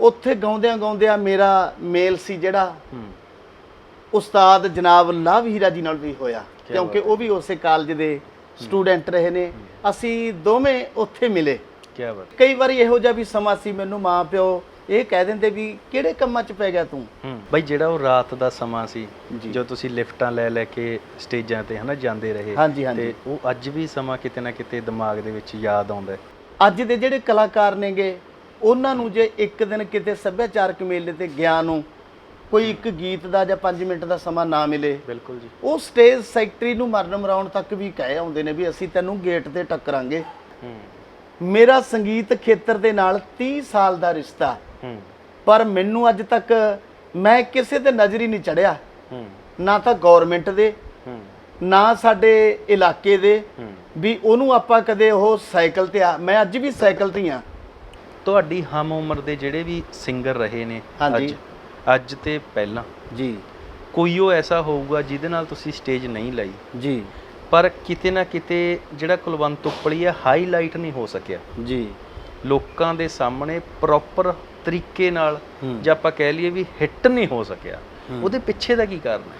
ਉੱਥੇ ਗਾਉਂਦਿਆਂ ਗਾਉਂਦਿਆਂ ਮੇਰਾ ਮੇਲ ਸੀ ਜਿਹੜਾ ਉਸਤਾਦ ਜਨਾਬ ਲਵ ਹੀਰਾ ਜੀ ਨਾਲ ਵੀ ਹੋਇਆ। ਕਿਉਂਕਿ ਉਹ ਵੀ ਉਸੇ ਕਾਲਜ ਦੇ ਸਟੂਡੈਂਟ ਰਹੇ ਨੇ। ਅਸੀਂ ਦੋਵੇਂ ਉੱਥੇ ਮਿਲੇ। ਕੀ ਬਾਤ ਕਈ ਵਾਰੀ ਇਹੋ ਜਿਹਾ ਵੀ ਸਮਾਂ ਸੀ ਮੈਨੂੰ ਮਾਂ ਪਿਓ ਇਹ ਕਹਿ ਦਿੰਦੇ ਵੀ ਕਿਹੜੇ ਕੰਮਾਂ 'ਚ ਪੈ ਗਿਆ ਤੂੰ? ਬਾਈ ਜਿਹੜਾ ਉਹ ਰਾਤ ਦਾ ਸਮਾਂ ਸੀ ਜੀ। ਤੁਸੀਂ ਲਿਫਟਾਂ ਲੈ ਲੈ ਕੇ ਸਟੇਜਾਂ ਤੇ ਹਨਾ ਜਾਂਦੇ ਰਹੇ। ਤੇ ਉਹ ਅੱਜ ਵੀ ਸਮਾਂ ਕਿਤੇ ਨਾ ਕਿਤੇ ਦਿਮਾਗ ਦੇ ਵਿੱਚ ਯਾਦ ਆਉਂਦਾ ਅੱਜ ਦੇ ਜਿਹੜੇ ਕਲਾਕਾਰ ਨੇਗੇ ਉਹਨਾਂ ਨੂੰ ਜੇ ਇੱਕ ਦਿਨ ਕਿਤੇ ਸੱਭਿਆਚਾਰਕ ਮੇਲੇ ਤੇ ਗਿਆ ਨੂੰ ਕੋਈ ਇੱਕ ਗੀਤ ਦਾ ਜਾਂ 5 ਮਿੰਟ ਦਾ ਸਮਾਂ ਨਾ ਮਿਲੇ ਬਿਲਕੁਲ ਜੀ। ਉਹ ਸਟੇਜ ਸੈਕਟਰੀ ਨੂੰ ਮਰਨ ਮਰਾਉਣ ਤੱਕ ਵੀ ਕਹਿ ਆਉਂਦੇ ਨੇ ਵੀ ਅਸੀਂ ਤੈਨੂੰ ਗੇਟ ਤੇ ਟੱਕਰਾਂਗੇ। ਹੂੰ। ਮੇਰਾ ਸੰਗੀਤ ਖੇਤਰ ਦੇ ਨਾਲ 30 ਸਾਲ ਦਾ ਰਿਸ਼ਤਾ। ਹੂੰ। ਪਰ ਮੈਨੂੰ ਅੱਜ ਤੱਕ ਮੈਂ ਕਿਸੇ ਤੇ ਨਜ਼ਰ ਹੀ ਨਹੀਂ ਚੜਿਆ। ਹੂੰ। ਨਾ ਤਾਂ ਗਵਰਨਮੈਂਟ ਦੇ ਹੂੰ। ਨਾ ਸਾਡੇ ਇਲਾਕੇ ਦੇ ਹੂੰ। ਵੀ ਉਹਨੂੰ ਆਪਾਂ ਕਦੇ ਉਹ ਸਾਈਕਲ ਤੇ ਆ ਮੈਂ ਅੱਜ ਵੀ ਸਾਈਕਲ ਤੇ ਹੀ ਆ। ਤੁਹਾਡੀ ਹਮ ਉਮਰ ਦੇ ਜਿਹੜੇ ਵੀ ਸਿੰਗਰ ਰਹੇ ਨੇ ਹਾਂਜੀ। ਅੱਜ ਅੱਜ ਤੇ ਪਹਿਲਾਂ। ਜੀ। ਕੋਈ ਉਹ ਐਸਾ ਹੋਊਗਾ ਜਿਹਦੇ ਨਾਲ ਤੁਸੀਂ ਸਟੇਜ ਨਹੀਂ ਲਈ। ਜੀ। ਪਰ ਕਿਤੇ ਨਾ ਕਿਤੇ ਜਿਹੜਾ ਕੁਲਵੰਤ ਉਪਲੀ ਹੈ ਹਾਈਲਾਈਟ ਨਹੀਂ ਹੋ ਸਕਿਆ। ਜੀ। ਲੋਕਾਂ ਦੇ ਸਾਹਮਣੇ ਪ੍ਰੋਪਰ ਤਰੀਕੇ ਨਾਲ ਹੂੰ। ਜੇ ਆਪਾਂ ਕਹਿ ਲਈਏ ਵੀ ਹਿੱਟ ਨਹੀਂ ਹੋ ਸਕਿਆ ਹੂੰ। ਉਹਦੇ ਪਿੱਛੇ ਦਾ ਕੀ ਕਾਰਨ ਹੈ?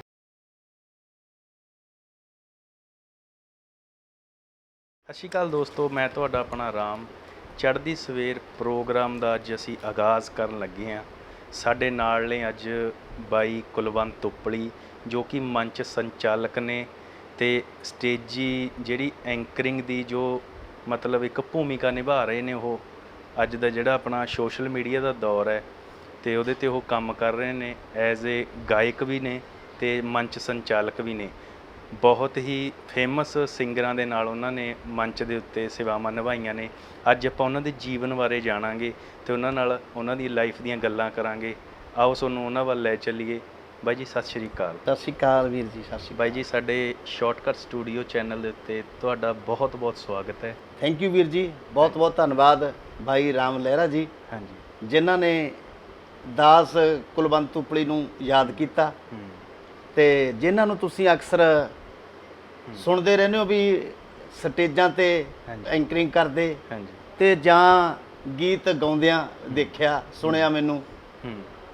ਸਤਿ ਸ਼੍ਰੀ ਅਕਾਲ ਦੋਸਤੋ ਮੈਂ ਤੁਹਾਡਾ ਆਪਣਾ ਰਾਮ। ਚੜ੍ਹਦੀ ਸਵੇਰ ਪ੍ਰੋਗਰਾਮ ਦਾ ਅੱਜ ਅਸੀਂ ਆਗਾਜ਼ ਕਰਨ ਲੱਗੇ ਹਾਂ। ਸਾਡੇ ਨਾਲ ਨੇ ਅੱਜ ਬਾਈ ਕੁਲਵੰਤ ਉਪਲੀ ਜੋ ਕਿ ਮੰਚ ਸੰਚਾਲਕ ਨੇ ਤੇ ਸਟੇਜੀ ਜਿਹੜੀ ਐਂਕਰਿੰਗ ਦੀ ਜੋ ਮਤਲਬ ਇੱਕ ਭੂਮਿਕਾ ਨਿਭਾ ਰਹੇ ਨੇ, ਉਹ ਅੱਜ ਦਾ ਜਿਹੜਾ ਆਪਣਾ ਸੋਸ਼ਲ ਮੀਡੀਆ ਦਾ ਦੌਰ ਹੈ ਤੇ ਉਹਦੇ ਤੇ ਉਹ ਕੰਮ ਕਰ ਰਹੇ ਨੇ, ਐਜ਼ ਏ ਗਾਇਕ ਵੀ ਨੇ ਤੇ ਮੰਚ ਸੰਚਾਲਕ ਵੀ ਨੇ। ਬਹੁਤ ਹੀ ਫੇਮਸ ਸਿੰਗਰਾਂ ਦੇ ਨਾਲ ਉਹਨਾਂ ਨੇ ਮੰਚ ਦੇ ਉੱਤੇ ਸੇਵਾਵਾਂ ਨਿਭਾਈਆਂ ਨੇ। ਅੱਜ ਆਪਾਂ ਉਹਨਾਂ ਦੇ ਜੀਵਨ ਬਾਰੇ ਜਾਣਾਂਗੇ ਤੇ ਉਹਨਾਂ ਨਾਲ ਉਹਨਾਂ ਦੀ ਲਾਈਫ ਦੀਆਂ ਗੱਲਾਂ ਕਰਾਂਗੇ। ਆਓ ਤੁਹਾਨੂੰ ਉਹਨਾਂ ਵੱਲ ਲੈ ਚੱਲੀਏ। ਬਾਈ ਜੀ ਸਤਿ ਸ਼੍ਰੀ ਅਕਾਲ। ਸਤਿ ਸ਼੍ਰੀ ਅਕਾਲ ਵੀਰ ਜੀ ਸਤਿ ਸ਼੍ਰੀ ਬਾਈ ਜੀ ਸਾਡੇ ਸ਼ਾਰਟਕਟ ਸਟੂਡੀਓ ਚੈਨਲ ਦੇ ਉੱਤੇ ਤੁਹਾਡਾ ਬਹੁਤ ਬਹੁਤ ਸਵਾਗਤ ਹੈ। ਥੈਂਕ ਯੂ ਵੀਰ ਜੀ ਬਹੁਤ ਬਹੁਤ ਧੰਨਵਾਦ ਭਾਈ ਰਾਮ ਲਹਿਰਾ ਜੀ। ਹਾਂਜੀ। ਜਿਨ੍ਹਾਂ ਨੇ ਦਾਸ ਕੁਲਵੰਤ ਉਪਲੀ ਨੂੰ ਯਾਦ ਕੀਤਾ ਹੂੰ। ਤੇ ਜਿਨ੍ਹਾਂ ਨੂੰ ਤੁਸੀਂ ਅਕਸਰ ਸੁਣਦੇ ਰਹਿੰਦੇ ਹੋ ਵੀ ਸਟੇਜਾਂ ਤੇ। ਐਂਕਰਿੰਗ ਕਰਦੇ। ਹਾਂਜੀ। ਤੇ ਜਾਂ ਗੀਤ ਗਾਉਂਦਿਆਂ ਦੇਖਿਆ ਸੁਣਿਆ ਮੈਨੂੰ।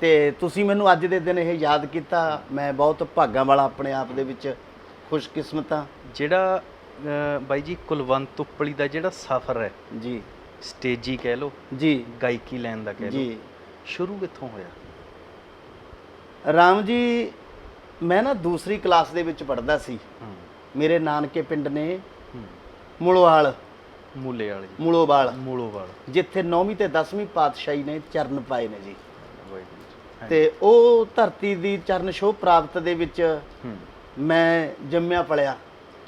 ਤੇ ਤੁਸੀਂ ਮੈਨੂੰ ਅੱਜ ਦੇ ਦਿਨ ਇਹ ਯਾਦ ਕੀਤਾ। ਮੈਂ ਬਹੁਤ ਭਾਗਾਂ ਵਾਲਾ ਆਪਣੇ ਆਪ ਦੇ ਵਿੱਚ ਖੁਸ਼ਕਿਸਮਤ ਜਿਹੜਾ ਬਾਈ ਜੀ ਕੁਲਵੰਤ ਉਪਲੀ ਦਾ ਜਿਹੜਾ ਸਫ਼ਰ ਹੈ। ਜੀ। ਸਟੇਜੀ ਕਹਿ ਲਓ। ਜੀ। ਗਾਇਕੀ ਲੈਣ ਦਾ ਕਹਿ ਲਓ। ਜੀ। ਸ਼ੁਰੂ ਕਿੱਥੋਂ ਹੋਇਆ? ਰਾਮ ਜੀ ਮੈਂ ਨਾ ਦੂਸਰੀ ਕਲਾਸ ਦੇ ਵਿੱਚ ਪੜ੍ਹਦਾ ਸੀ। ਮੇਰੇ ਨਾਨਕੇ ਪਿੰਡ ਨੇ ਮੁਲੋਵਾਲ ਮੂਲੇ ਵਾਲੇ ਮੁਲੋਵਾਲ। ਮੂਲੋਵਾਲ। ਜਿੱਥੇ 9ਵੀਂ ਤੇ 10ਵੀਂ ਪਾਤਸ਼ਾਹੀ ਨੇ ਚਰਨ ਪਾਏ ਨੇ ਜੀ। ਤੇ ਉਹ ਧਰਤੀ ਦੀ ਚਰਨ ਛੋਹ ਪ੍ਰਾਪਤ ਦੇ ਵਿੱਚ ਮੈਂ ਜੰਮਿਆ ਪਲਿਆ।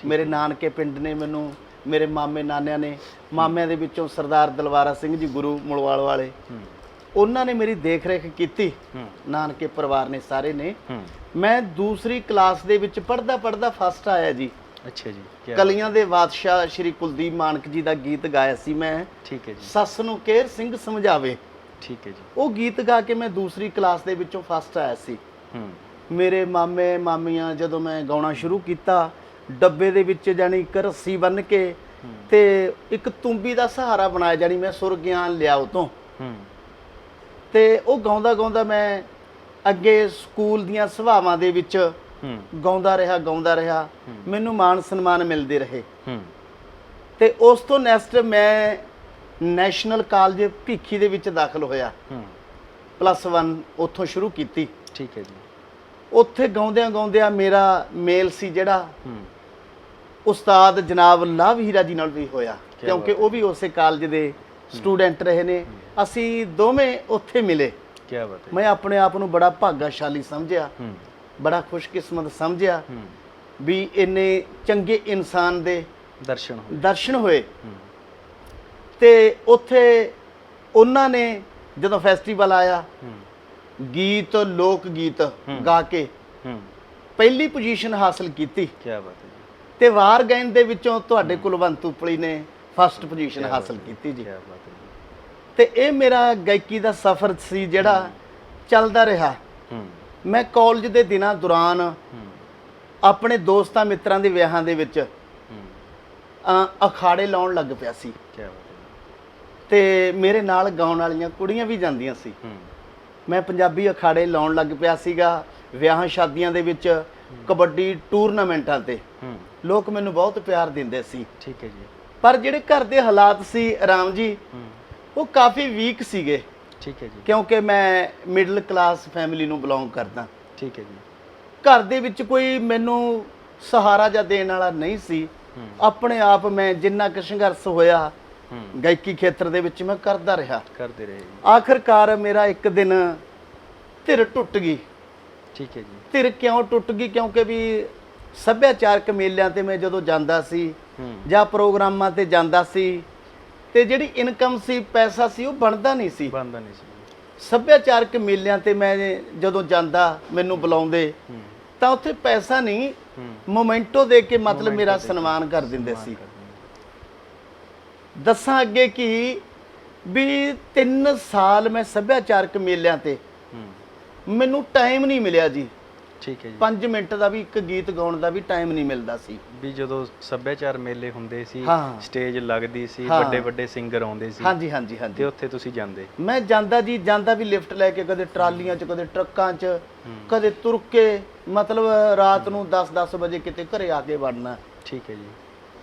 ਮੇਰੇ ਨਾਨਕੇ ਪਿੰਡ ਨੇ ਮੈਨੂੰ ਮੇਰੇ ਮਾਮੇ ਨਾਨਿਆਂ ਨੇ ਮਾਮਿਆਂ ਦੇ ਵਿੱਚੋਂ ਸਰਦਾਰ ਦਲਵਾਰਾ ਸਿੰਘ ਜੀ ਗੁਰੂ ਮੁਲਵਾਲ ਵਾਲੇ। ਉਹਨਾਂ ਨੇ ਮੇਰੀ ਦੇਖ ਰੇਖ ਕੀਤੀ ਨਾਨਕੇ ਪਰਿਵਾਰ ਨੇ ਸਾਰੇ ਨੇ। ਮੈਂ ਦੂਸਰੀ ਕਲਾਸ ਦੇ ਵਿੱਚ ਪੜਦਾ ਪੜਦਾ ਫਸਟ ਆਇਆ ਜੀ। ਅੱਛਾ ਜੀ ਕਲੀਆਂ ਦੇ ਬਾਦਸ਼ਾਹ ਸ਼੍ਰੀ ਕੁਲਦੀਪ ਮਾਨਕ ਜੀ ਦਾ ਗੀਤ ਗਾਇਆ ਸੀ ਮੈਂ। ਠੀਕ ਹੈ ਜੀ। ਸੱਸ ਨੂੰ ਕੇਰ ਸਿੰਘ ਸਮਝਾਵੇ। ਠੀਕ ਹੈ ਜੀ। ਉਹ ਗੀਤ ਗਾ ਕੇ ਮੈਂ ਦੂਸਰੀ ਕਲਾਸ ਦੇ ਵਿੱਚੋਂ ਫਸਟ ਆਇਆ ਸੀ। ਮੇਰੇ ਮਾਮੇ ਮਾਮੀਆਂ ਜਦੋਂ ਮੈਂ ਗਾਉਣਾ ਸ਼ੁਰੂ ਕੀਤਾ ਡੱਬੇ ਦੇ ਵਿੱਚ ਜਾਨੀ ਇੱਕ ਰੱਸੀ ਬੰਨ ਕੇ ਤੇ ਇੱਕ ਤੁੰਬੀ ਦਾ ਸਹਾਰਾ ਬਣਾਇਆ ਜਾਨੀ ਮੈਂ ਸੁਰ ਗਿਆਨ ਲਿਆ ਉਹ ਤੋਂ ਉਹ ਗਾਉਂਦਾ ਗਾਉਂਦਾ ਮੈਂ ਅੱਗੇ ਸਕੂਲ ਦੀਆਂ ਸਭਾਵਾਂ ਦੇ ਵਿੱਚ ਹੂੰ। ਗਾਉਂਦਾ ਰਿਹਾ ਗਾਉਂਦਾ ਰਿਹਾ। ਮੈਨੂੰ ਮਾਣ ਸਨਮਾਨ ਮਿਲਦੇ ਰਹੇ। ਹੂੰ। ਤੇ ਉਸ ਤੋਂ ਨੈਕਸਟ ਮੈਂ ਨੈਸ਼ਨਲ ਕਾਲਜ ਭੀਖੀ ਦੇ ਵਿੱਚ ਦਾਖਲ ਹੋਇਆ। ਹੂੰ। ਪਲੱਸ 1 ਉੱਥੋਂ ਸ਼ੁਰੂ ਕੀਤੀ। ਠੀਕ ਹੈ ਜੀ। ਉੱਥੇ ਗਾਉਂਦਿਆਂ ਗਾਉਂਦਿਆਂ ਮੇਰਾ ਮੇਲ ਸੀ ਜਿਹੜਾ ਹੂੰ। ਉਸਤਾਦ ਜਨਾਬ ਲਵ ਹੀਰਾ ਜੀ ਨਾਲ ਵੀ ਹੋਇਆ। ਕਿਉਂਕਿ ਉਹ ਵੀ ਉਸੇ ਕਾਲਜ ਦੇ ਸਟੂਡੈਂਟ ਰਹੇ ਨੇ। ਅਸੀਂ ਦੋਵੇਂ ਉੱਥੇ ਮਿਲੇ। ਕੀ ਬਾਤ ਹੈ। ਮੈਂ ਆਪਣੇ ਆਪ ਨੂੰ ਬੜਾ ਭਾਗਾਸ਼ਾਲੀ ਸਮਝਿਆ। ਬੜਾ ਖੁਸ਼ਕਿਸਮਤ ਸਮਝਿਆ ਵੀ ਇੰਨੇ ਚੰਗੇ ਇਨਸਾਨ ਦੇ ਦਰਸ਼ਨ ਹੋਏ। ਦਰਸ਼ਨ ਹੋਏ। ਤੇ ਉੱਥੇ ਉਹਨਾਂ ਨੇ ਜਦੋਂ ਫੈਸਟੀਵਲ ਆਇਆ ਗੀਤ ਲੋਕ ਗੀਤ ਗਾ ਕੇ ਪਹਿਲੀ ਪੋਜੀਸ਼ਨ ਹਾਸਲ ਕੀਤੀ। ਕੀ ਬਾਤ ਹੈ ਤੇ ਵਾਰ ਗਾਇਨ ਦੇ ਵਿੱਚੋਂ ਤੁਹਾਡੇ ਕੁਲਵੰਤ ਉਪਲੀ ਨੇ ਫਸਟ ਪੋਜੀਸ਼ਨ ਹਾਸਲ ਕੀਤੀ ਜੀ। ਤੇ ਇਹ ਮੇਰਾ ਗਾਇਕੀ ਦਾ ਸਫ਼ਰ ਸੀ ਜਿਹੜਾ ਚੱਲਦਾ ਰਿਹਾ। ਮੈਂ ਕਾਲਜ ਦੇ ਦਿਨਾਂ ਦੌਰਾਨ ਆਪਣੇ ਦੋਸਤਾਂ ਮਿੱਤਰਾਂ ਦੇ ਵਿਆਹਾਂ ਦੇ ਵਿੱਚ ਅਖਾੜੇ ਲਾਉਣ ਲੱਗ ਪਿਆ ਸੀ। ਤੇ ਮੇਰੇ ਨਾਲ ਗਾਉਣ ਵਾਲੀਆਂ ਕੁੜੀਆਂ ਵੀ ਜਾਂਦੀਆਂ ਸੀ। ਮੈਂ ਪੰਜਾਬੀ ਅਖਾੜੇ ਲਾਉਣ ਲੱਗ ਪਿਆ ਸੀਗਾ ਵਿਆਹਾਂ ਸ਼ਾਦੀਆਂ ਦੇ ਵਿੱਚ ਕਬੱਡੀ ਟੂਰਨਾਮੈਂਟਾਂ ਤੇ। ਲੋਕ ਮੈਨੂੰ ਬਹੁਤ ਪਿਆਰ ਦਿੰਦੇ ਸੀ। ਠੀਕ ਹੈ ਜੀ। ਪਰ ਜਿਹੜੇ ਘਰ ਦੇ ਹਾਲਾਤ ਸੀ ਰਾਮ ਜੀ ਉਹ ਕਾਫੀ ਵੀਕ ਸੀਗੇ। ਠੀਕ ਹੈ ਜੀ। ਕਿਉਂਕਿ ਮੈਂ ਮਿਡਲ ਕਲਾਸ ਫੈਮਿਲੀ ਨੂੰ ਬਿਲੋਂਗ ਕਰਦਾ। ਠੀਕ ਹੈ ਜੀ। ਘਰ ਦੇ ਵਿੱਚ ਕੋਈ ਮੈਨੂੰ ਸਹਾਰਾ ਜਾਂ ਦੇਣ ਵਾਲਾ ਨਹੀਂ ਸੀ। ਆਪਣੇ ਆਪ ਮੈਂ ਜਿੰਨਾ ਕੁ ਸੰਘਰਸ਼ ਹੋਇਆ ਗਾਇਕੀ ਖੇਤਰ ਦੇ ਵਿੱਚ ਮੈਂ ਕਰਦਾ ਰਿਹਾ। ਕਰਦੇ ਰਹੇ ਆਖਰਕਾਰ ਮੇਰਾ ਇੱਕ ਦਿਨ ਧਿਰ ਟੁੱਟ ਗਈ। ਠੀਕ ਹੈ ਜੀ। ਧਿਰ ਕਿਉਂ ਟੁੱਟ ਗਈ? ਕਿਉਂਕਿ ਵੀ ਸੱਭਿਆਚਾਰਕ ਮੇਲਿਆਂ ਤੇ ਮੈਂ ਜਦੋਂ ਜਾਂਦਾ ਸੀ ਜਾਂ ਪ੍ਰੋਗਰਾਮਾਂ ਤੇ ਜਾਂਦਾ ਸੀ ਤੇ ਜਿਹੜੀ ਇਨਕਮ ਸੀ ਪੈਸਾ ਸੀ ਉਹ ਬਣਦਾ ਨਹੀਂ ਸੀ। ਬੰਦਾ ਨਹੀਂ ਸੀ। ਸੱਭਿਆਚਾਰਕ ਮੇਲਿਆਂ ਤੇ ਮੈਂ ਜਦੋਂ ਜਾਂਦਾ ਮੈਨੂੰ ਬੁਲਾਉਂਦੇ ਤਾਂ ਉੱਥੇ ਪੈਸਾ ਨਹੀਂ ਮੋਮੈਂਟੋ ਦੇ ਕੇ ਮਤਲਬ ਮੇਰਾ ਸਨਮਾਨ ਕਰ ਦਿੰਦੇ ਸੀ। ਦੱਸਾਂ ਅੱਗੇ ਕਿ ਵੀ 3 ਸਾਲ ਮੈਂ ਸੱਭਿਆਚਾਰਕ ਮੇਲਿਆਂ ਤੇ ਮੈਨੂੰ ਟਾਈਮ ਨਹੀਂ ਮਿਲਿਆ ਜੀ। ਠੀਕ ਹੈ ਜੀ। 5 ਮਿੰਟ ਦਾ ਵੀ ਇੱਕ ਗੀਤ ਗਾਉਣ ਦਾ ਵੀ ਟਾਈਮ ਨਹੀਂ ਮਿਲਦਾ ਸੀ। ਵੀ ਜਦੋਂ ਸੱਭਿਆਚਾਰ ਮੇਲੇ ਹੁੰਦੇ ਸੀ ਹਾਂ। ਸਟੇਜ ਲੱਗਦੀ ਸੀ ਹਾਂ। ਵੱਡੇ ਵੱਡੇ ਸਿੰਗਰ ਆਉਂਦੇ ਸੀ ਹਾਂਜੀ ਹਾਂਜੀ ਤੇ ਹਾਂਜੀ ਉੱਥੇ ਤੁਸੀਂ ਜਾਂਦੇ? ਮੈਂ ਜਾਂਦਾ ਜੀ ਜਾਂਦਾ ਵੀ ਲਿਫਟ ਲੈ ਕੇ ਕਦੇ ਟਰਾਲੀਆਂ 'ਚ ਕਦੇ ਟਰੱਕਾਂ 'ਚ ਕਦੇ ਤੁਰ ਕੇ ਮਤਲਬ ਰਾਤ ਨੂੰ 10-10 ਵਜੇ ਕਿਤੇ ਘਰੇ ਆ ਕੇ ਵੜਨਾ। ਠੀਕ ਹੈ ਜੀ।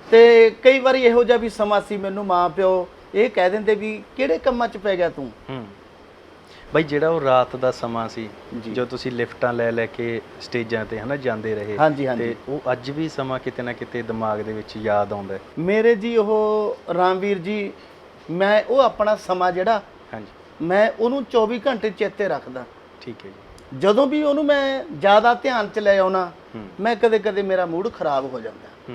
ਤੇ ਕਈ ਵਾਰੀ ਇਹੋ ਜਿਹਾ ਵੀ ਸਮਾਂ ਸੀ ਮੈਨੂੰ ਮਾਂ ਪਿਓ ਇਹ ਕਹਿ ਦਿੰਦੇ ਵੀ ਕਿਹੜੇ ਕੰਮਾਂ 'ਚ ਪੈ ਗਿਆ ਤੂੰ? ਹੂੰ। ਬਾਈ ਜਿਹੜਾ ਉਹ ਰਾਤ ਦਾ ਸਮਾਂ ਸੀ ਜੀ। ਤੁਸੀਂ ਲਿਫਟਾਂ ਲੈ ਲੈ ਕੇ ਸਟੇਜਾਂ ਤੇ ਹਨਾ ਜਾਂਦੇ ਰਹੇ ਹਾਂਜੀ, ਹਾਂਜੀ। ਤੇ ਉਹ ਅੱਜ ਵੀ ਸਮਾਂ ਕਿਤੇ ਨਾ ਕਿਤੇ ਦਿਮਾਗ ਦੇ ਵਿੱਚ ਯਾਦ ਆਉਂਦਾ ਮੇਰੇ ਜੀ ਉਹ ਰਾਮਵੀਰ ਜੀ ਮੈਂ ਉਹ ਆਪਣਾ ਸਮਾਂ ਜਿਹੜਾ ਹਾਂਜੀ। ਮੈਂ ਉਹਨੂੰ 24 ਘੰਟੇ ਚੇਤੇ ਰੱਖਦਾ। ਠੀਕ ਹੈ ਜੀ। ਜਦੋਂ ਵੀ ਉਹਨੂੰ ਮੈਂ ਜ਼ਿਆਦਾ ਧਿਆਨ 'ਚ ਲੈ ਆਉਣਾ ਮੈਂ ਕਦੇ-ਕਦੇ ਮੇਰਾ ਮੂਡ ਖਰਾਬ ਹੋ ਜਾਂਦਾ।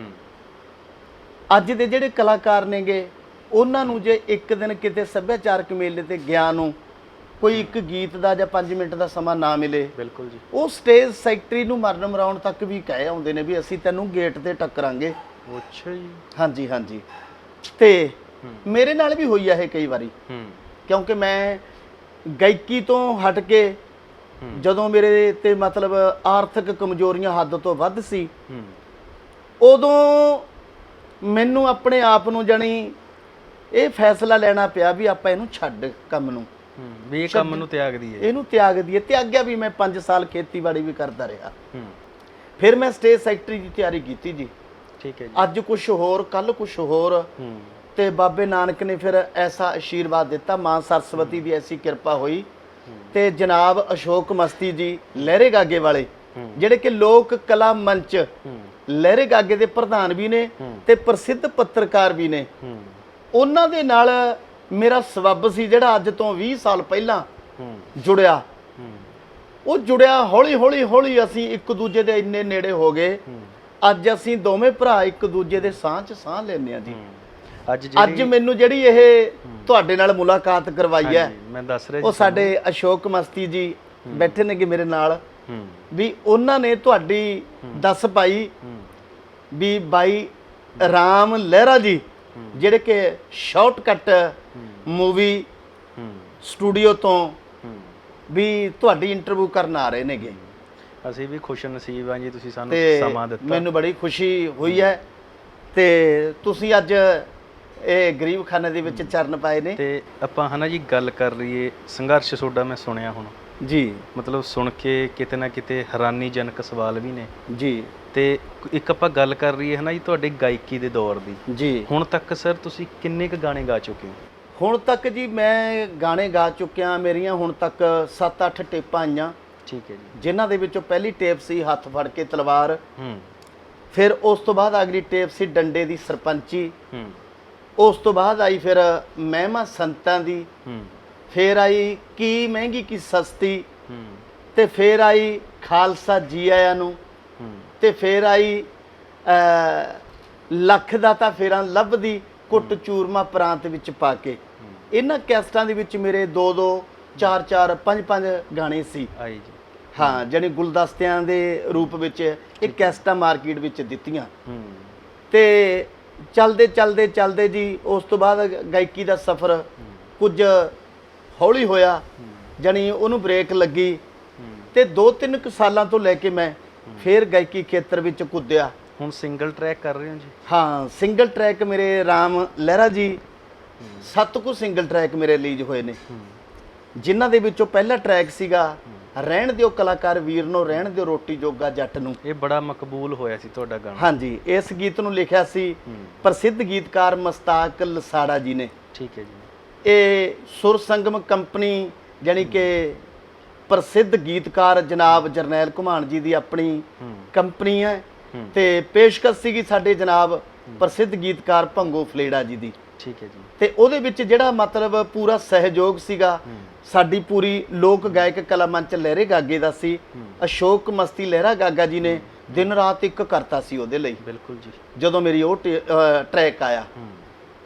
ਅੱਜ ਦੇ ਜਿਹੜੇ ਕਲਾਕਾਰ ਨੇਗੇ ਉਹਨਾਂ ਨੂੰ ਜੇ ਇੱਕ ਦਿਨ ਕਿਤੇ ਸੱਭਿਆਚਾਰਕ ਮੇਲੇ ਤੇ ਗਿਆ ਨੂੰ ਕੋਈ ਇੱਕ ਗੀਤ ਦਾ ਜਾਂ 5 ਮਿੰਟ ਦਾ ਸਮਾਂ ਨਾ ਮਿਲੇ। ਬਿਲਕੁਲ ਜੀ। ਉਹ ਸਟੇਜ ਸੈਕਟਰੀ ਨੂੰ ਮਰਨ ਮਰਾਉਣ ਤੱਕ ਵੀ ਕਹਿ ਆਉਂਦੇ ਨੇ ਵੀ ਅਸੀਂ ਤੈਨੂੰ ਗੇਟ ਤੇ ਟੱਕਰਾਂਗੇ। ਅੱਛਾ ਜੀ। ਹਾਂਜੀ ਹਾਂਜੀ। ਤੇ। ਮੇਰੇ ਨਾਲ ਵੀ ਹੋਈ ਆ ਇਹ ਕਈ ਵਾਰੀ। ਹੂੰ। ਕਿਉਂਕਿ ਮੈਂ ਗਾਇਕੀ ਤੋਂ ਹਟ ਕੇ। ਜਦੋਂ ਮੇਰੇ ਤੇ ਮਤਲਬ ਆਰਥਿਕ ਕਮਜ਼ੋਰੀਆਂ ਹੱਦ ਤੋਂ ਵੱਧ ਸੀ ਹੂੰ। ਉਦੋਂ ਮੈਨੂੰ ਆਪਣੇ ਆਪ ਨੂੰ ਜਾਣੀ ਇਹ ਫੈਸਲਾ ਲੈਣਾ ਪਿਆ ਵੀ ਆਪਾਂ ਇਹਨੂੰ ਛੱਡ ਕੰਮ ਨੂੰ। ਹੂੰ ਵੀ ਇਹ ਕੰਮ ਨੂੰ ਤਿਆਗ ਦਈਏ ਇਹਨੂੰ ਤਿਆਗ ਦਈਏ ਤਿਆਗਿਆ ਵੀ ਮੈਂ 5 ਸਾਲ ਖੇਤੀਬਾੜੀ ਵੀ ਕਰਦਾ ਰਿਹਾ। ਹੂੰ। ਫਿਰ ਮੈਂ ਸਟੇਜ ਸੈਕਟਰੀ ਦੀ ਤਿਆਰੀ ਕੀਤੀ ਜੀ। ਠੀਕ ਹੈ ਜੀ। ਅੱਜ ਕੁਝ ਹੋਰ ਕੱਲ ਕੁਝ ਹੋਰ। ਹੂੰ। ਤੇ ਬਾਬੇ ਨਾਨਕ ਨੇ ਫਿਰ ਐਸਾ ਆਸ਼ੀਰਵਾਦ ਦਿੱਤਾ। ਮਾਂ ਸਰਸਵਤੀ ਦੀ ਐਸੀ ਕਿਰਪਾ ਹੋਈ। ਤੇ ਜਨਾਬ ਅਸ਼ੋਕ ਮਸਤੀ ਜੀ ਲਹਿਰੇ ਗਾਗੇ ਵਾਲੇ ਹੂੰ। ਜਿਹੜੇ ਕਿ ਲੋਕ ਕਲਾ ਮੰਚ ਹੂੰ। ਲਹਿਰੇ ਗਾਗੇ ਦੇ ਪ੍ਰਧਾਨ ਵੀ ਨੇ ਹੂੰ। ਤੇ ਪ੍ਰਸਿੱਧ ਪੱਤਰਕਾਰ ਵੀ ਨੇ। ਹੂੰ। ਉਹਨਾਂ ਦੇ ਨਾਲ ਮੇਰਾ ਸਬੱਬ ਸੀ ਜਿਹੜਾ ਅੱਜ ਤੋਂ 20 ਸਾਲ ਪਹਿਲਾਂ ਜੁੜਿਆ। ਉਹ ਜੁੜਿਆ ਹੌਲੀ ਹੌਲੀ ਹੌਲੀ ਅਸੀਂ ਇੱਕ ਦੂਜੇ ਦੇ ਇੰਨੇ ਨੇੜੇ ਹੋ ਗਏ। ਅੱਜ ਅਸੀਂ ਦੋਵੇਂ ਭਰਾ ਇੱਕ ਦੂਜੇ ਦੇ ਸਾਹ 'ਚ ਸਾਹ ਲੈਂਦੇ ਆ ਜੀ। ਅੱਜ ਅੱਜ ਜਿਹੜੀ ਮੈਨੂੰ ਜਿਹੜੀ ਇਹ ਤੁਹਾਡੇ ਨਾਲ ਮੁਲਾਕਾਤ ਕਰਵਾਈ ਹੈ। ਮੈਂ ਦੱਸ ਰਿਹਾ ਉਹ ਸਾਡੇ ਅਸ਼ੋਕ ਮਸਤੀ ਜੀ ਬੈਠੇ ਨੇਗੇ ਮੇਰੇ ਨਾਲ। ਵੀ ਉਹਨਾਂ ਨੇ ਤੁਹਾਡੀ ਦੱਸ ਪਾਈ ਵੀ ਬਾਈ ਰਾਮ ਲਹਿਰਾ ਜੀ ਜਿਹੜੇ ਕਿ ਸ਼ਾਰਟਕਟ ਮੂਵੀ ਸਟੂਡੀਓ ਤੋਂ ਵੀ ਤੁਹਾਡੀ ਇੰਟਰਵਿਊ ਕਰਨ ਆ ਰਹੇ ਨੇਗੇ। ਅਸੀਂ ਵੀ ਖੁਸ਼ ਨਸੀਬ ਹਾਂ ਜੀ ਤੁਸੀਂ ਸਾਨੂੰ ਸਮਾਂ ਦਿੱਤਾ। ਮੈਨੂੰ ਬੜੀ ਖੁਸ਼ੀ ਹੋਈ ਹੈ। ਤੇ ਤੁਸੀਂ ਅੱਜ ਇਹ ਗਰੀਬ ਖਾਨੇ ਦੇ ਵਿੱਚ ਚਰਨ ਪਾਏ ਨੇ। ਤੇ ਆਪਾਂ ਹਨਾ ਜੀ ਗੱਲ ਕਰ ਰਹੀਏ ਸੰਘਰਸ਼ ਤੁਹਾਡਾ ਮੈਂ ਸੁਣਿਆ ਹੁਣ। ਜੀ। ਮਤਲਬ ਸੁਣ ਕੇ ਕਿਤੇ ਨਾ ਕਿਤੇ ਹੈਰਾਨੀਜਨਕ ਸਵਾਲ ਵੀ ਨੇ। ਜੀ। ਤੇ ਇੱਕ ਆਪਾਂ ਗੱਲ ਕਰ ਰਹੀਏ ਹਨਾ ਜੀ ਤੁਹਾਡੇ ਗਾਇਕੀ ਦੇ ਦੌਰ ਦੀ। ਜੀ। ਹੁਣ ਤੱਕ ਸਰ ਤੁਸੀਂ ਕਿੰਨੇ ਕ ਗਾਣੇ ਗਾ ਚੁੱਕੇ ਹੋ? ਹੁਣ ਤੱਕ ਜੀ ਮੈਂ ਗਾਣੇ ਗਾ ਚੁੱਕਿਆ ਮੇਰੀਆਂ ਹੁਣ ਤੱਕ 7-8 ਟੇਪਾਂ ਆਈਆਂ। ਠੀਕ ਹੈ ਜੀ। ਜਿਨ੍ਹਾਂ ਦੇ ਵਿੱਚੋਂ ਪਹਿਲੀ ਟੇਪ ਸੀ ਹੱਥ ਫੜ ਕੇ ਤਲਵਾਰ। ਹੂੰ। ਫਿਰ ਉਸ ਤੋਂ ਬਾਅਦ ਅਗਲੀ ਟੇਪ ਸੀ ਡੰਡੇ ਦੀ ਸਰਪੰਚੀ। ਹੂੰ। ਉਸ ਤੋਂ ਬਾਅਦ ਆਈ ਫਿਰ ਮਹਿਮਾ ਸੰਤਾਂ ਦੀ। ਹੂੰ। ਫਿਰ ਆਈ ਕੀ ਮਹਿੰਗੀ ਕੀ ਸਸਤੀ। ਤੇ ਫਿਰ ਆਈ ਖਾਲਸਾ ਜੀ ਆਇਆਂ ਨੂੰ ਤੇ ਫਿਰ ਆਈ ਅ ਲੱਖ ਦਾ ਤਾਂ ਫੇਰਾਂ ਲੱਭਦੀ ਕੁੱਟ ਚੂਰਮਾ ਪ੍ਰਾਂਤ ਵਿੱਚ ਪਾ ਕੇ। ਇਹਨਾਂ ਕੈਸਟਾਂ ਦੇ ਵਿੱਚ ਮੇਰੇ 2 2 4 4 5 5 ਗਾਣੇ ਸੀ। ਆਈ ਜੀ। ਹਾਂ ਜਿਹੜੇ ਗੁਲਦਸਤਿਆਂ ਦੇ ਰੂਪ ਵਿੱਚ ਇਹ ਕੈਸਟਾਂ ਮਾਰਕੀਟ ਵਿੱਚ ਦਿੱਤੀਆਂ। ਤੇ ਚਲਦੇ ਚਲਦੇ ਚਲਦੇ ਜੀ ਉਸ ਤੋਂ ਬਾਅਦ ਗਾਇਕੀ ਦਾ ਸਫ਼ਰ ਕੁਝ ਹੌਲੀ ਹੋਇਆ ਜਾਣੀ ਉਹਨੂੰ ਬ੍ਰੇਕ ਲੱਗੀ ਤੇ 2-3 ਕੁ ਸਾਲਾਂ ਤੋਂ ਲੈ ਕੇ ਮੈਂ ਫੇਰ ਗਾਇਕੀ ਖੇਤਰ ਵਿੱਚ ਕੁੱਦਿਆ। ਹੁਣ ਸਿੰਗਲ ਟਰੈਕ ਕਰ ਰਹੇ ਹੋ ਜੀ? ਹਾਂ ਸਿੰਗਲ ਟਰੈਕ ਮੇਰੇ ਰਾਮ ਲਹਿਰਾ ਜੀ ਸੱਤ ਕੁ ਸਿੰਗਲ ਟਰੈਕ ਮੇਰੇ ਰਿਲੀਜ਼ ਹੋਏ ਨੇ। ਜਿਨ੍ਹਾਂ ਦੇ ਵਿੱਚੋਂ ਪਹਿਲਾ ਟਰੈਕ ਸੀਗਾ ਰਹਿਣ ਦਿਓ ਕਲਾਕਾਰ ਵੀਰ ਨੂੰ ਰਹਿਣ ਦਿਓ ਰੋਟੀ ਜੋਗਾ ਜੱਟ ਨੂੰ। ਇਹ ਬੜਾ ਮਕਬੂਲ ਹੋਇਆ ਸੀ ਤੁਹਾਡਾ ਗਾਣਾ। ਹਾਂਜੀ ਇਸ ਗੀਤ ਨੂੰ ਲਿਖਿਆ ਸੀ ਪ੍ਰਸਿੱਧ ਗੀਤਕਾਰ ਮਸਤਾਕ ਲਸਾੜਾ ਜੀ ਨੇ। ਠੀਕ ਹੈ ਜੀ। ਇਹ ਸੁਰ ਸੰਗਮ ਕੰਪਨੀ ਜਾਣੀ ਕਿ ਪ੍ਰਸਿੱਧ ਗੀਤਕਾਰ ਜਨਾਬ ਜਰਨੈਲ ਘੁਮਾਣ ਜੀ ਦੀ ਆਪਣੀ ਕੰਪਨੀ ਹੈ ਤੇ ਪੇਸ਼ਕਸ਼ ਸੀਗੀ ਸਾਡੇ ਜਨਾਬ ਪ੍ਰਸਿੱਧ ਗੀਤਕਾਰ ਭੰਗੋ ਫਲੇੜਾ ਜੀ ਦੀ। ਠੀਕ ਹੈ ਜੀ। ਤੇ ਉਹਦੇ ਵਿੱਚ ਜਿਹੜਾ ਮਤਲਬ ਪੂਰਾ ਸਹਿਯੋਗ ਸੀਗਾ ਸਾਡੀ ਪੂਰੀ ਲੋਕ ਗਾਇਕ ਕਲਾ ਮੰਚ ਲਹਿਰੇ ਗਾਗੇ ਦਾ ਸੀ ਅਸ਼ੋਕ ਮਸਤੀ ਲਹਿਰਾ ਗਾਗਾ ਜੀ ਨੇ ਦਿਨ ਰਾਤ ਇੱਕ ਕਰਤਾ ਸੀ ਉਹਦੇ ਲਈ। ਬਿਲਕੁਲ ਜੀ। ਜਦੋਂ ਮੇਰੀ ਉਹ ਟਰੈਕ ਆਇਆ।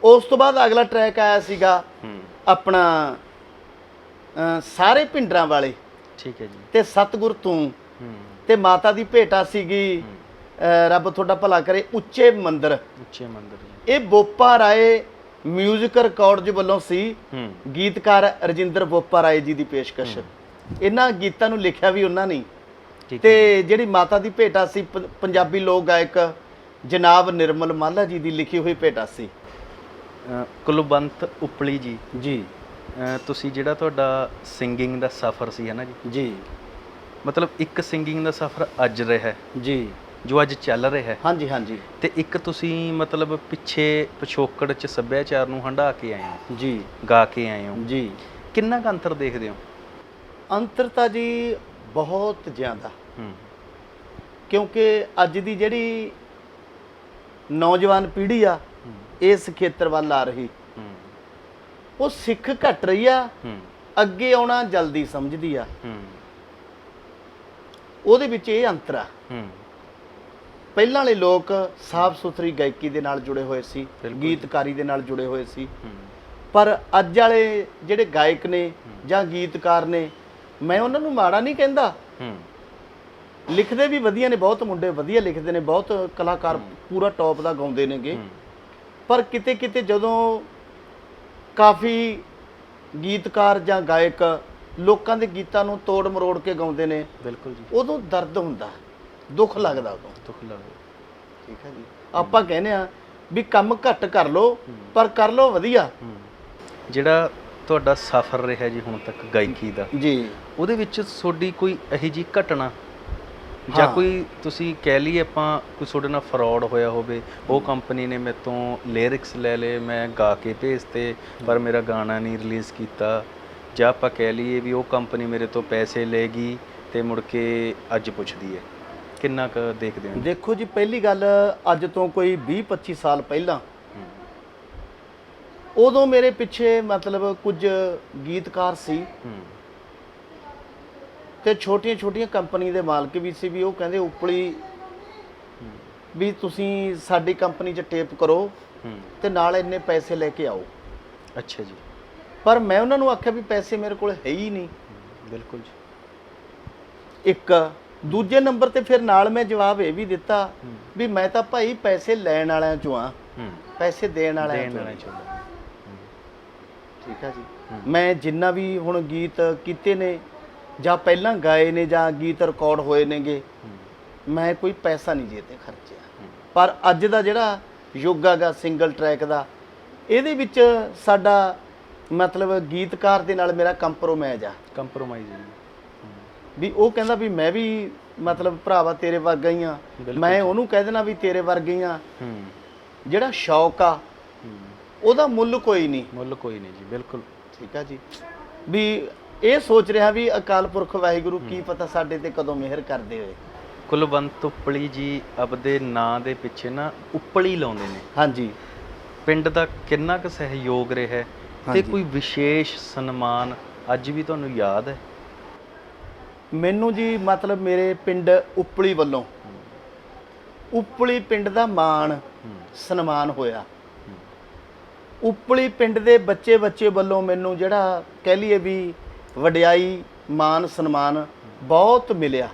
ਉਸ ਤੋਂ ਬਾਅਦ ਅਗਲਾ ਟਰੈਕ ਆਇਆ ਸੀਗਾ ਆਪਣਾ ਸਾਰੇ ਪਿੰਡਰਾਂ ਵਾਲੇ। ਠੀਕ ਹੈ ਜੀ। ਤੇ ਸਤਗੁਰ ਤੂੰ। ਹੂੰ। ਤੇ ਮਾਤਾ ਦੀ ਭੇਟਾ ਸੀਗੀ ਅਹ ਰੱਬ ਤੁਹਾਡਾ ਭਲਾ ਕਰੇ ਉੱਚੇ ਮੰਦਰ। ਉੱਚੇ ਮੰਦਰ ਜੀ। ਇਹ ਬੋਪਾ ਰਾਏ 뮤직 ਰਿਕਾਰਡਜ਼ ਵੱਲੋਂ ਸੀ। ਹੂੰ। ਗੀਤਕਾਰ ਰਜਿੰਦਰ ਬੋਪਾ ਰਾਏ ਜੀ ਦੀ ਪੇਸ਼ਕਸ਼। ਇਹਨਾਂ ਗੀਤਾਂ ਨੂੰ ਲਿਖਿਆ ਵੀ ਉਹਨਾਂ ਨੇ। ਠੀਕ ਹੈ ਤੇ ਜਿਹੜੀ ਮਾਤਾ ਦੀ ਭੇਟਾ ਸੀ ਪ- ਪੰਜਾਬੀ ਲੋਕ ਗਾਇਕ ਜਨਾਬ ਨਿਰਮਲ ਮਾਲਾ ਜੀ ਦੀ ਲਿਖੀ ਹੋਈ ਭੇਟਾ ਸੀ। ਅ, ਕੁਲਵੰਤ ਉਪਲੀ ਜੀ। ਜੀ। ਤੁਸੀਂ ਜਿਹੜਾ ਤੁਹਾਡਾ ਸਿੰਗਿੰਗ ਦਾ ਸਫ਼ਰ ਸੀ ਹੈ ਨਾ ਜੀ? ਜੀ। ਮਤਲਬ ਇੱਕ ਸਿੰਗਿੰਗ ਦਾ ਸਫ਼ਰ ਅੱਜ ਰਿਹਾ ਹੈ। ਜੀ। ਜੋ ਅੱਜ ਚੱਲ ਰਿਹਾ ਹੈ। ਹਾਂਜੀ ਹਾਂਜੀ। ਤੇ ਇੱਕ ਤੁਸੀਂ ਮਤਲਬ ਪਿੱਛੇ ਪਿਛੋਕੜ ਚ ਸੱਭਿਆਚਾਰ ਨੂੰ ਹੰਢਾ ਕੇ ਆਏ ਹੋ। ਜੀ। ਗਾ ਕੇ ਆਏ ਹੋ। ਜੀ। ਕਿੰਨਾ ਕੁ ਅੰਤਰ ਦੇਖਦੇ ਹੋ? ਅੰਤਰਤਾ ਜੀ ਬਹੁਤ ਜ਼ਿਆਦਾ। ਹੂੰ। ਕਿਉਂਕਿ ਅੱਜ ਦੀ ਜਿਹੜੀ ਨੌਜਵਾਨ ਪੀੜ੍ਹੀ ਆ ਇਸ ਖੇਤਰ ਵੱਲ ਆ ਰਹੀ। ਉਹ ਸਿੱਖ ਘਟ ਰਹੀ ਆ ਅੱਗੇ ਆਉਣਾ ਜਲਦੀ ਸਮਝਦੀ ਆ। ਉਹਦੇ ਵਿੱਚ ਇਹ ਅੰਤਰ ਆ। ਪਹਿਲਾਂ ਵਾਲੇ ਲੋਕ ਸਾਫ਼ ਸੁਥਰੀ ਗਾਇਕੀ ਦੇ ਨਾਲ ਜੁੜੇ ਹੋਏ ਸੀ। ਗੀਤਕਾਰੀ ਦੇ ਨਾਲ ਜੁੜੇ ਹੋਏ ਸੀ। ਪਰ ਅੱਜ ਵਾਲੇ ਜਿਹੜੇ ਗਾਇਕ ਨੇ ਜਾਂ ਗੀਤਕਾਰ ਨੇ ਮੈਂ ਉਹਨਾਂ ਨੂੰ ਮਾੜਾ ਨਹੀਂ ਕਹਿੰਦਾ। ਲਿਖਦੇ ਵੀ ਵਧੀਆ ਨੇ ਬਹੁਤ ਮੁੰਡੇ ਵਧੀਆ ਲਿਖਦੇ ਨੇ ਬਹੁਤ ਕਲਾਕਾਰ ਪੂਰਾ ਟੌਪ ਦਾ ਗਾਉਂਦੇ ਨੇਗੇ। ਪਰ ਕਿਤੇ ਕਿਤੇ ਜਦੋਂ ਕਾਫੀ ਗੀਤਕਾਰ ਜਾਂ ਗਾਇਕ ਲੋਕਾਂ ਦੇ ਗੀਤਾਂ ਨੂੰ ਤੋੜ ਮਰੋੜ ਕੇ ਗਾਉਂਦੇ ਨੇ ਬਿਲਕੁਲ ਜੀ। ਉਦੋਂ ਦਰਦ ਹੁੰਦਾ ਦੁੱਖ ਲੱਗਦਾ ਉਦੋਂ। ਦੁੱਖ ਲੱਗਦਾ। ਠੀਕ ਹੈ ਜੀ। ਆਪਾਂ ਕਹਿੰਦੇ ਆ ਵੀ ਕੰਮ ਘੱਟ ਕਰ ਲਓ ਪਰ ਕਰ ਲਓ ਵਧੀਆ। ਜਿਹੜਾ ਤੁਹਾਡਾ ਸਫ਼ਰ ਰਿਹਾ ਜੀ ਹੁਣ ਤੱਕ ਗਾਇਕੀ ਦਾ ਜੀ। ਉਹਦੇ ਵਿੱਚ ਤੁਹਾਡੀ ਕੋਈ ਇਹੋ ਜੀ ਘਟਨਾ ਜਾਂ। ਕੋਈ ਤੁਸੀਂ ਕਹਿ ਲਈਏ ਆਪਾਂ ਕੋਈ ਤੁਹਾਡੇ ਨਾਲ ਫਰਾਡ ਹੋਇਆ ਹੋਵੇ ਉਹ ਕੰਪਨੀ ਨੇ ਮੇਰੇ ਤੋਂ ਲਿਰਿਕਸ ਲੈ ਲਏ ਮੈਂ ਗਾ ਕੇ ਭੇਜਤੇ ਪਰ ਮੇਰਾ ਗਾਣਾ ਨਹੀਂ ਰਿਲੀਜ਼ ਕੀਤਾ। ਜਾਂ ਆਪਾਂ ਕਹਿ ਲਈਏ ਵੀ ਉਹ ਕੰਪਨੀ ਮੇਰੇ ਤੋਂ ਪੈਸੇ ਲੈ ਗਈ ਤੇ ਮੁੜ ਕੇ ਅੱਜ ਪੁੱਛਦੀ ਹੈ। ਕਿੰਨਾ ਕੁ ਦੇਖਦੇ ਹੋ? ਦੇਖੋ ਜੀ ਪਹਿਲੀ ਗੱਲ ਅੱਜ ਤੋਂ ਕੋਈ 20 25 ਸਾਲ ਪਹਿਲਾਂ ਉਦੋਂ ਮੇਰੇ ਪਿੱਛੇ ਮਤਲਬ ਕੁਝ ਗੀਤਕਾਰ ਸੀ। ਤੇ ਛੋਟੀਆਂ ਛੋਟੀਆਂ ਕੰਪਨੀ ਦੇ ਮਾਲਕ ਵੀ ਸੀ ਵੀ ਉਹ ਕਹਿੰਦੇ ਉਪਲੀ ਵੀ ਤੁਸੀਂ ਸਾਡੀ ਕੰਪਨੀ 'ਚ ਟੇਪ ਕਰੋ ਹੂੰ। ਤੇ ਨਾਲ ਇੰਨੇ ਪੈਸੇ ਲੈ ਕੇ ਆਓ। ਅੱਛਾ ਜੀ। ਪਰ ਮੈਂ ਉਹਨਾਂ ਨੂੰ ਆਖਿਆ ਵੀ ਪੈਸੇ ਮੇਰੇ ਕੋਲ ਹੈ ਹੀ ਨਹੀਂ। ਬਿਲਕੁਲ ਜੀ। ਇੱਕ ਦੂਜੇ ਨੰਬਰ ਤੇ ਫਿਰ ਨਾਲ ਮੈਂ ਜਵਾਬ ਇਹ ਵੀ ਦਿੱਤਾ ਹੂੰ। ਵੀ ਮੈਂ ਤਾਂ ਭਾਈ ਪੈਸੇ ਲੈਣ ਵਾਲਿਆਂ ਚੋਂ ਆ। ਹੂੰ। ਪੈਸੇ ਦੇਣ ਵਾਲਿਆਂ ਦੇਣ ਚੋਂ। ਵਾਲਾ ਨਹੀਂ। ਚਾਹੁੰਦਾ ਠੀਕ ਹੈ ਜੀ। ਹੂੰ। ਮੈਂ ਜਿੰਨਾ ਵੀ ਹੁਣ ਗੀਤ ਕੀਤੇ ਨੇ ਜਾਂ ਪਹਿਲਾਂ ਗਾਏ ਨੇ ਜਾਂ ਗੀਤ ਰਿਕਾਰਡ ਹੋਏ ਨੇਗੇ ਮੈਂ ਕੋਈ ਪੈਸਾ ਨਹੀਂ ਜੇ ਤੇ ਖਰਚਿਆ। ਪਰ ਅੱਜ ਦਾ ਜਿਹੜਾ ਯੋਗਾ ਗਾ ਸਿੰਗਲ ਟਰੈਕ ਦਾ ਇਹਦੇ ਵਿੱਚ ਸਾਡਾ ਮਤਲਬ ਗੀਤਕਾਰ ਦੇ ਨਾਲ ਮੇਰਾ ਕੰਪਰੋਮਾਈਜ਼ ਆ। ਕੰਪਰੋਮਾਈਜ਼ ਵੀ ਉਹ ਕਹਿੰਦਾ ਵੀ ਮੈਂ ਵੀ ਮਤਲਬ ਭਰਾਵਾ ਤੇਰੇ ਵਰਗਾ ਹੀ ਆ। ਮੈਂ ਉਹਨੂੰ ਕਹਿ ਦੇਣਾ ਵੀ ਤੇਰੇ ਵਰਗੇ ਹੀ ਆ। ਜਿਹੜਾ ਸ਼ੌਕ ਆ ਉਹਦਾ ਮੁੱਲ ਕੋਈ ਨਹੀਂ। ਮੁੱਲ ਕੋਈ ਨਹੀਂ ਜੀ ਬਿਲਕੁਲ। ਠੀਕ ਆ ਜੀ। ਵੀ ਇਹ ਸੋਚ ਰਿਹਾ ਵੀ ਅਕਾਲ ਪੁਰਖ ਵਾਹਿਗੁਰੂ ਕੀ ਪਤਾ ਸਾਡੇ ਤੇ ਕਦੋਂ ਮਿਹਰ ਕਰਦੇ ਹੋਏ। ਕੁਲਵੰਤ ਉਪਲੀ ਜੀ ਆਪਦੇ ਨਾਂ ਦੇ ਪਿੱਛੇ ਨਾ ਉਪਲੀ ਲਾਉਂਦੇ ਨੇ। ਹਾਂਜੀ। ਪਿੰਡ ਦਾ ਕਿੰਨਾ ਕੁ ਸਹਿਯੋਗ ਰਿਹਾ ਹੈ ਤੇ। ਕੋਈ ਵਿਸ਼ੇਸ਼ ਸਨਮਾਨ ਅੱਜ ਵੀ ਤੁਹਾਨੂੰ ਯਾਦ ਹੈ? ਮੈਨੂੰ ਜੀ ਮਤਲਬ ਮੇਰੇ ਪਿੰਡ ਉਪਲੀ ਵੱਲੋਂ ਉਪਲੀ ਪਿੰਡ ਦਾ ਮਾਣ ਸਨਮਾਨ ਹੋਇਆ। ਉਪਲੀ ਪਿੰਡ ਦੇ ਬੱਚੇ ਬੱਚੇ ਵੱਲੋਂ ਮੈਨੂੰ ਜਿਹੜਾ ਕਹਿ ਲਈਏ ਵੀ ਵਡਿਆਈ ਮਾਣ ਸਨਮਾਨ ਬਹੁਤ ਮਿਲਿਆ।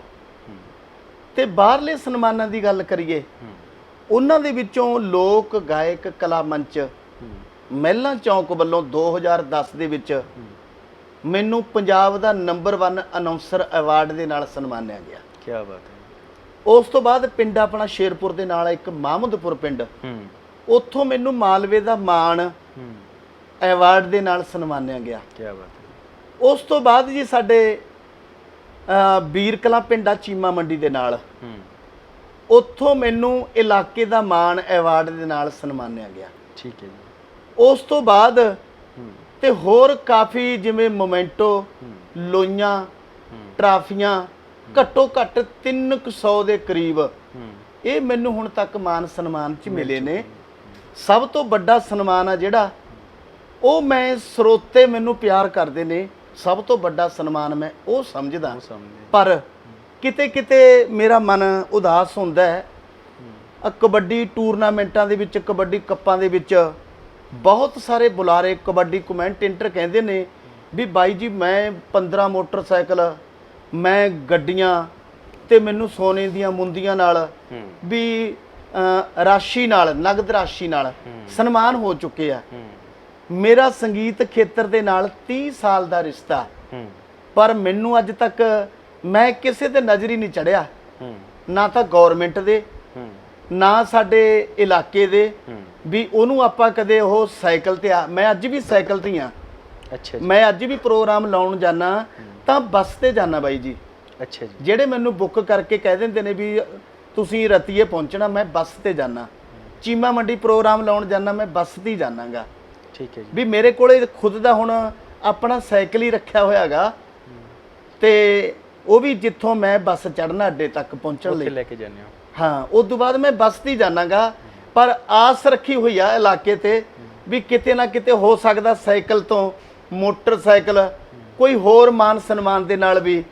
ਤੇ ਬਾਹਰਲੇ ਸਨਮਾਨਾਂ ਦੀ ਗੱਲ ਕਰੀਏ ਉਹਨਾਂ ਦੇ ਵਿੱਚੋਂ ਲੋਕ ਗਾਇਕ ਕਲਾ ਮੰਚ ਮਹਿਲਾ ਚੌਂਕ ਵੱਲੋਂ 2010 ਦੇ ਵਿੱਚ। ਮੈਨੂੰ ਪੰਜਾਬ ਦਾ ਨੰਬਰ 1 ਅਨਾਉਂਸਰ ਅਵਾਰਡ ਦੇ ਨਾਲ ਸਨਮਾਨਿਆ ਗਿਆ। ਕੀ ਬਾਤ ਹੈ। ਉਸ ਤੋਂ ਬਾਅਦ ਪਿੰਡ ਆਪਣਾ ਸ਼ੇਰਪੁਰ ਦੇ ਨਾਲ ਇੱਕ ਮਾਹਮਦਪੁਰ ਪਿੰਡ ਉੱਥੋਂ ਮੈਨੂੰ ਮਾਲਵੇ ਦਾ ਮਾਣ ਹੂੰ। ਐਵਾਰਡ ਦੇ ਨਾਲ ਸਨਮਾਨਿਆ ਗਿਆ। ਕੀ ਬਾਤ ਹੈ। ਉਸ ਤੋਂ ਬਾਅਦ ਜੀ ਸਾਡੇ ਵੀਰ ਕਲਾਂ ਪਿੰਡਾ ਚੀਮਾ ਮੰਡੀ ਦੇ ਨਾਲ ਹੂੰ। ਉੱਥੋਂ ਮੈਨੂੰ ਇਲਾਕੇ ਦਾ ਮਾਣ ਐਵਾਰਡ ਦੇ ਨਾਲ ਸਨਮਾਨਿਆ ਗਿਆ। ਠੀਕ ਹੈ ਜੀ। ਉਸ ਤੋਂ ਬਾਅਦ ਤੇ ਹੋਰ ਕਾਫੀ ਜਿਵੇਂ ਮੋਮੈਂਟੋ ਲੋਈਆਂ ਟਰਾਫੀਆਂ ਘੱਟੋ ਘੱਟ 300 ਦੇ ਕਰੀਬ ਇਹ ਮੈਨੂੰ ਹੁਣ ਤੱਕ ਮਾਨ ਸਨਮਾਨ ਚ ਮਿਲੇ ਨੇ। ਸਭ ਤੋਂ ਵੱਡਾ ਸਨਮਾਨ ਆ ਜਿਹੜਾ ਉਹ ਮੈਂ ਸਰੋਤੇ ਮੈਨੂੰ ਪਿਆਰ ਕਰਦੇ ਨੇ। ਸਭ ਤੋਂ ਵੱਡਾ ਸਨਮਾਨ ਮੈਂ ਉਹ ਸਮਝਦਾ। ਪਰ ਕਿਤੇ ਕਿਤੇ ਮੇਰਾ ਮਨ ਉਦਾਸ ਹੁੰਦਾ ਹੈ। ਕਬੱਡੀ ਟੂਰਨਾਮੈਂਟਾਂ ਦੇ ਵਿੱਚ ਕਬੱਡੀ ਕੱਪਾਂ ਦੇ ਵਿੱਚ ਬਹੁਤ ਸਾਰੇ ਬੁਲਾਰੇ ਕਬੱਡੀ ਕਮੈਂਟੇਟਰ ਕਹਿੰਦੇ ਨੇ ਵੀ ਬਾਈ ਜੀ ਮੈਂ 15 ਮੋਟਰਸਾਈਕਲ ਮੈਂ ਗੱਡੀਆਂ ਤੇ ਮੈਨੂੰ ਸੋਨੇ ਦੀਆਂ ਮੁੰਦੀਆਂ ਨਾਲ ਵੀ ਰਾਸ਼ੀ ਨਾਲ ਨਗਦ ਰਾਸ਼ੀ ਨਾਲ ਸਨਮਾਨ ਹੋ ਚੁੱਕੇ ਆ। ਮੇਰਾ ਸੰਗੀਤ ਖੇਤਰ ਦੇ ਨਾਲ 30 ਸਾਲ ਦਾ ਰਿਸ਼ਤਾ। ਪਰ ਮੈਨੂੰ ਅੱਜ ਤੱਕ ਮੈਂ ਕਿਸੇ ਤੇ ਨਜ਼ਰ ਹੀ ਨਹੀਂ ਚੜਿਆ। ਨਾ ਤਾਂ ਗਵਰਨਮੈਂਟ ਦੇ ਨਾ ਸਾਡੇ ਇਲਾਕੇ ਦੇ ਵੀ ਉਹਨੂੰ ਆਪਾਂ ਕਦੇ ਉਹ ਸਾਈਕਲ ਤੇ ਆ ਮੈਂ ਅੱਜ ਵੀ ਸਾਈਕਲ ਤੇ ਆ। ਅੱਛਾ ਜੀ। ਮੈਂ ਅੱਜ ਵੀ ਪ੍ਰੋਗਰਾਮ ਲਾਉਣ ਜਾਣਾ ਤਾਂ ਬੱਸ ਤੇ ਜਾਣਾ ਬਾਈ ਜੀ। ਅੱਛਾ ਜੀ। ਜਿਹੜੇ ਮੈਨੂੰ ਬੁੱਕ ਕਰਕੇ ਕਹਿ ਦਿੰਦੇ ਨੇ ਵੀ ਤੁਸੀਂ ਰਤੀਏ ਪਹੁੰਚਣਾ ਮੈਂ ਬੱਸ ਤੇ ਜਾਣਾ ਚੀਮਾ ਮੰਡੀ ਪ੍ਰੋਗਰਾਮ ਲਾਉਣ ਜਾਣਾ ਮੈਂ ਬੱਸ ਤੇ ਜਾਣਾਗਾ ਠੀਕ ਹੈ ਜੀ। ਵੀ ਮੇਰੇ ਕੋਲੇ ਖੁਦ ਦਾ ਹੁਣ ਆਪਣਾ ਸਾਈਕਲ ਹੀ ਰੱਖਿਆ ਹੋਇਆਗਾ। ਤੇ ਉਹ ਵੀ ਜਿੱਥੋਂ ਮੈਂ ਬੱਸ ਚੜਨਾ ਅੱਡੇ ਤੱਕ ਪਹੁੰਚਣ ਲਈ। ਲੈ ਕੇ ਜਾਂਦੇ ਹੋ। ਹਾਂ ਉਸ ਤੋਂ ਬਾਅਦ ਮੈਂ ਬੱਸ ਤੇ ਹੀ ਜਾਣਾਗਾ। ਪਰ ਆਸ ਰੱਖੀ ਹੋਈ ਆ ਇਲਾਕੇ ਤੇ ਵੀ ਕਿਤੇ ਨਾ ਕਿਤੇ ਹੋ ਸਕਦਾ ਸਾਈਕਲ ਤੋਂ ਮੋਟਰਸਾਈਕਲ ਕੋਈ ਹੋਰ ਮਾਨ ਸਨਮਾਨ ਦੇ ਨਾਲ ਵੀ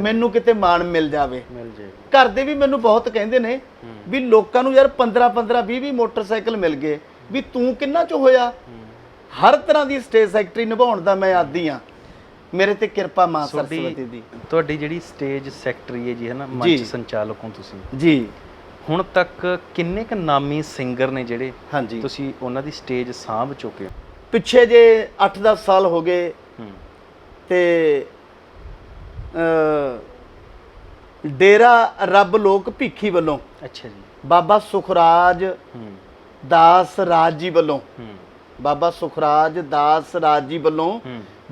ਮੈਨੂੰ ਕਿਤੇ ਮਾਣ ਮਿਲ ਜਾਵੇ। ਮਿਲ ਜਾਏਗੀ ਘਰ ਦੇ ਵੀ ਮੈਨੂੰ ਬਹੁਤ ਕਹਿੰਦੇ ਨੇ ਵੀ ਲੋਕਾਂ ਨੂੰ ਯਾਰ 15 15 20 20 ਮੋਟਰਸਾਈਕਲ ਮਿਲ ਗਏ। ਵੀ ਤੂੰ ਕਿੰਨਾ ਚ ਹੋਇਆ? ਹਰ ਤਰ੍ਹਾਂ ਦੀ ਸਟੇਜ ਸੈਕਟਰੀ ਨਿਭਾਉਣ ਦਾ ਮੈਂ ਆਦੀ ਆ ਮੇਰੇ ਤੇ ਕਿਰਪਾ ਮਾਂ ਸਰਸਵਤੀ ਦੀ। ਤੁਹਾਡੀ ਜਿਹੜੀ ਸਟੇਜ ਸੈਕਟਰੀ ਹੈ ਜੀ ਹੈ ਨਾ। ਮੰਚ ਸੰਚਾਲਕ ਹੋ ਤੁਸੀਂ। ਜੀ। ਹੁਣ ਤੱਕ ਕਿੰਨੇ ਕ ਨਾਮੀ ਸਿੰਗਰ ਨੇ ਜਿਹੜੇ ਹਾਂਜੀ। ਤੁਸੀਂ ਉਹਨਾਂ ਦੀ ਸਟੇਜ ਸਾਂਭ ਚੁੱਕੇ ਹੋ? ਪਿੱਛੇ ਜੇ 8-10 ਸਾਲ ਹੋ ਗਏ ਤੇ ਅ ਡੇਰਾ ਰੱਬ ਲੋਕ ਭੀਖੀ ਵੱਲੋਂ ਅੱਛਾ ਜੀ। ਬਾਬਾ ਸੁਖਰਾਜ ਦਾਸ ਰਾਜ ਜੀ ਵੱਲੋਂ ਬਾਬਾ ਸੁਖਰਾਜ ਦਾਸ ਰਾਜ ਜੀ ਵੱਲੋਂ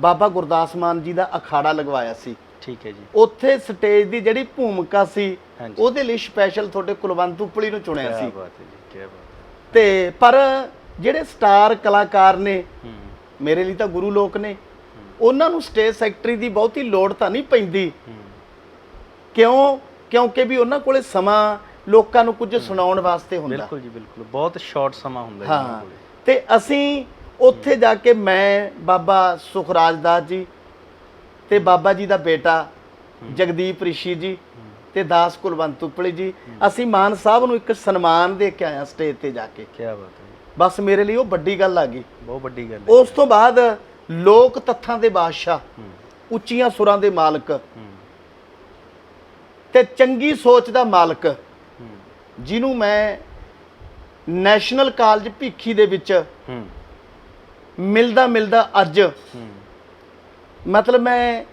ਬਾਬਾ ਗੁਰਦਾਸ ਮਾਨ ਜੀ ਦਾ ਅਖਾੜਾ ਲਗਵਾਇਆ ਸੀ। ਠੀਕ ਹੈ ਜੀ। ਉੱਥੇ ਸਟੇਜ ਦੀ ਜਿਹੜੀ ਭੂਮਿਕਾ ਸੀ। ਉਹਦੇ ਲਈ ਸਪੈਸ਼ਲ ਤੁਹਾਡੇ ਕੁਲਵੰਤ ਉਪਲੀ ਨੂੰ ਚੁਣਿਆ ਕੀ ਸੀ ਬਾਤ ਹੈ ਜੀ ਕੀ ਬਾਤ ਤੇ ਪਰ ਜਿਹੜੇ ਸਟਾਰ ਕਲਾਕਾਰ ਨੇ ਮੇਰੇ ਲਈ ਤਾਂ ਗੁਰੂ ਲੋਕ ਨੇ। ਉਹਨਾਂ ਨੂੰ ਸਟੇਜ ਸੈਕਟਰੀ ਦੀ ਬਹੁਤੀ ਲੋੜ ਤਾਂ ਨਹੀਂ ਪੈਂਦੀ। ਕਿਉਂ? ਕਿਉਂਕਿ ਵੀ ਉਹਨਾਂ ਕੋਲੇ ਸਮਾਂ ਲੋਕਾਂ ਨੂੰ ਕੁਝ ਸੁਣਾਉਣ ਵਾਸਤੇ ਹੁੰਦਾ। ਬਿਲਕੁਲ ਜੀ ਬਿਲਕੁਲ। ਬਹੁਤ ਸ਼ਾਰਟ ਸਮਾਂ ਹੁੰਦਾ ਜੀ ਹਾਂ। ਤੇ ਅਸੀਂ ਉੱਥੇ ਜਾ ਕੇ ਮੈਂ ਬਾਬਾ ਸੁਖਰਾਜ ਦਾਸ ਜੀ ਤੇ ਬਾਬਾ ਜੀ ਦਾ ਬੇਟਾ ਜਗਦੀਪ ਰਿਸ਼ੀ ਜੀ ਤੇ ਦਾਸ ਕੁਲਵੰਤ ਉਪਲੀ ਜੀ। ਅਸੀਂ ਮਾਨ ਸਾਹਿਬ ਨੂੰ ਇੱਕ ਸਨਮਾਨ ਦੇ ਕੇ ਆਇਆ ਸਟੇਜ ਤੇ ਜਾ ਕੇ। ਕੀ ਬਾਤ ਹੈ। ਬਸ ਮੇਰੇ ਲਈ ਉਹ ਵੱਡੀ ਗੱਲ ਆ ਗਈ। ਬਹੁਤ ਵੱਡੀ ਗੱਲ ਹੈ। ਉਸ ਤੋਂ ਬਾਅਦ ਲੋਕ ਤੱਥਾਂ ਦੇ ਬਾਦਸ਼ਾਹ ਉੱਚੀਆਂ ਸੁਰਾਂ ਦੇ ਮਾਲਕ ਤੇ ਚੰਗੀ ਸੋਚ ਦਾ ਮਾਲਕ ਜਿਹਨੂੰ ਮੈਂ ਨੈਸ਼ਨਲ ਕਾਲਜ ਭੀਖੀ ਦੇ ਵਿੱਚ ਹੂੰ। ਮਿਲਦਾ ਮਿਲਦਾ ਅੱਜ ਹੂੰ। ਮਤਲਬ ਮੈਂ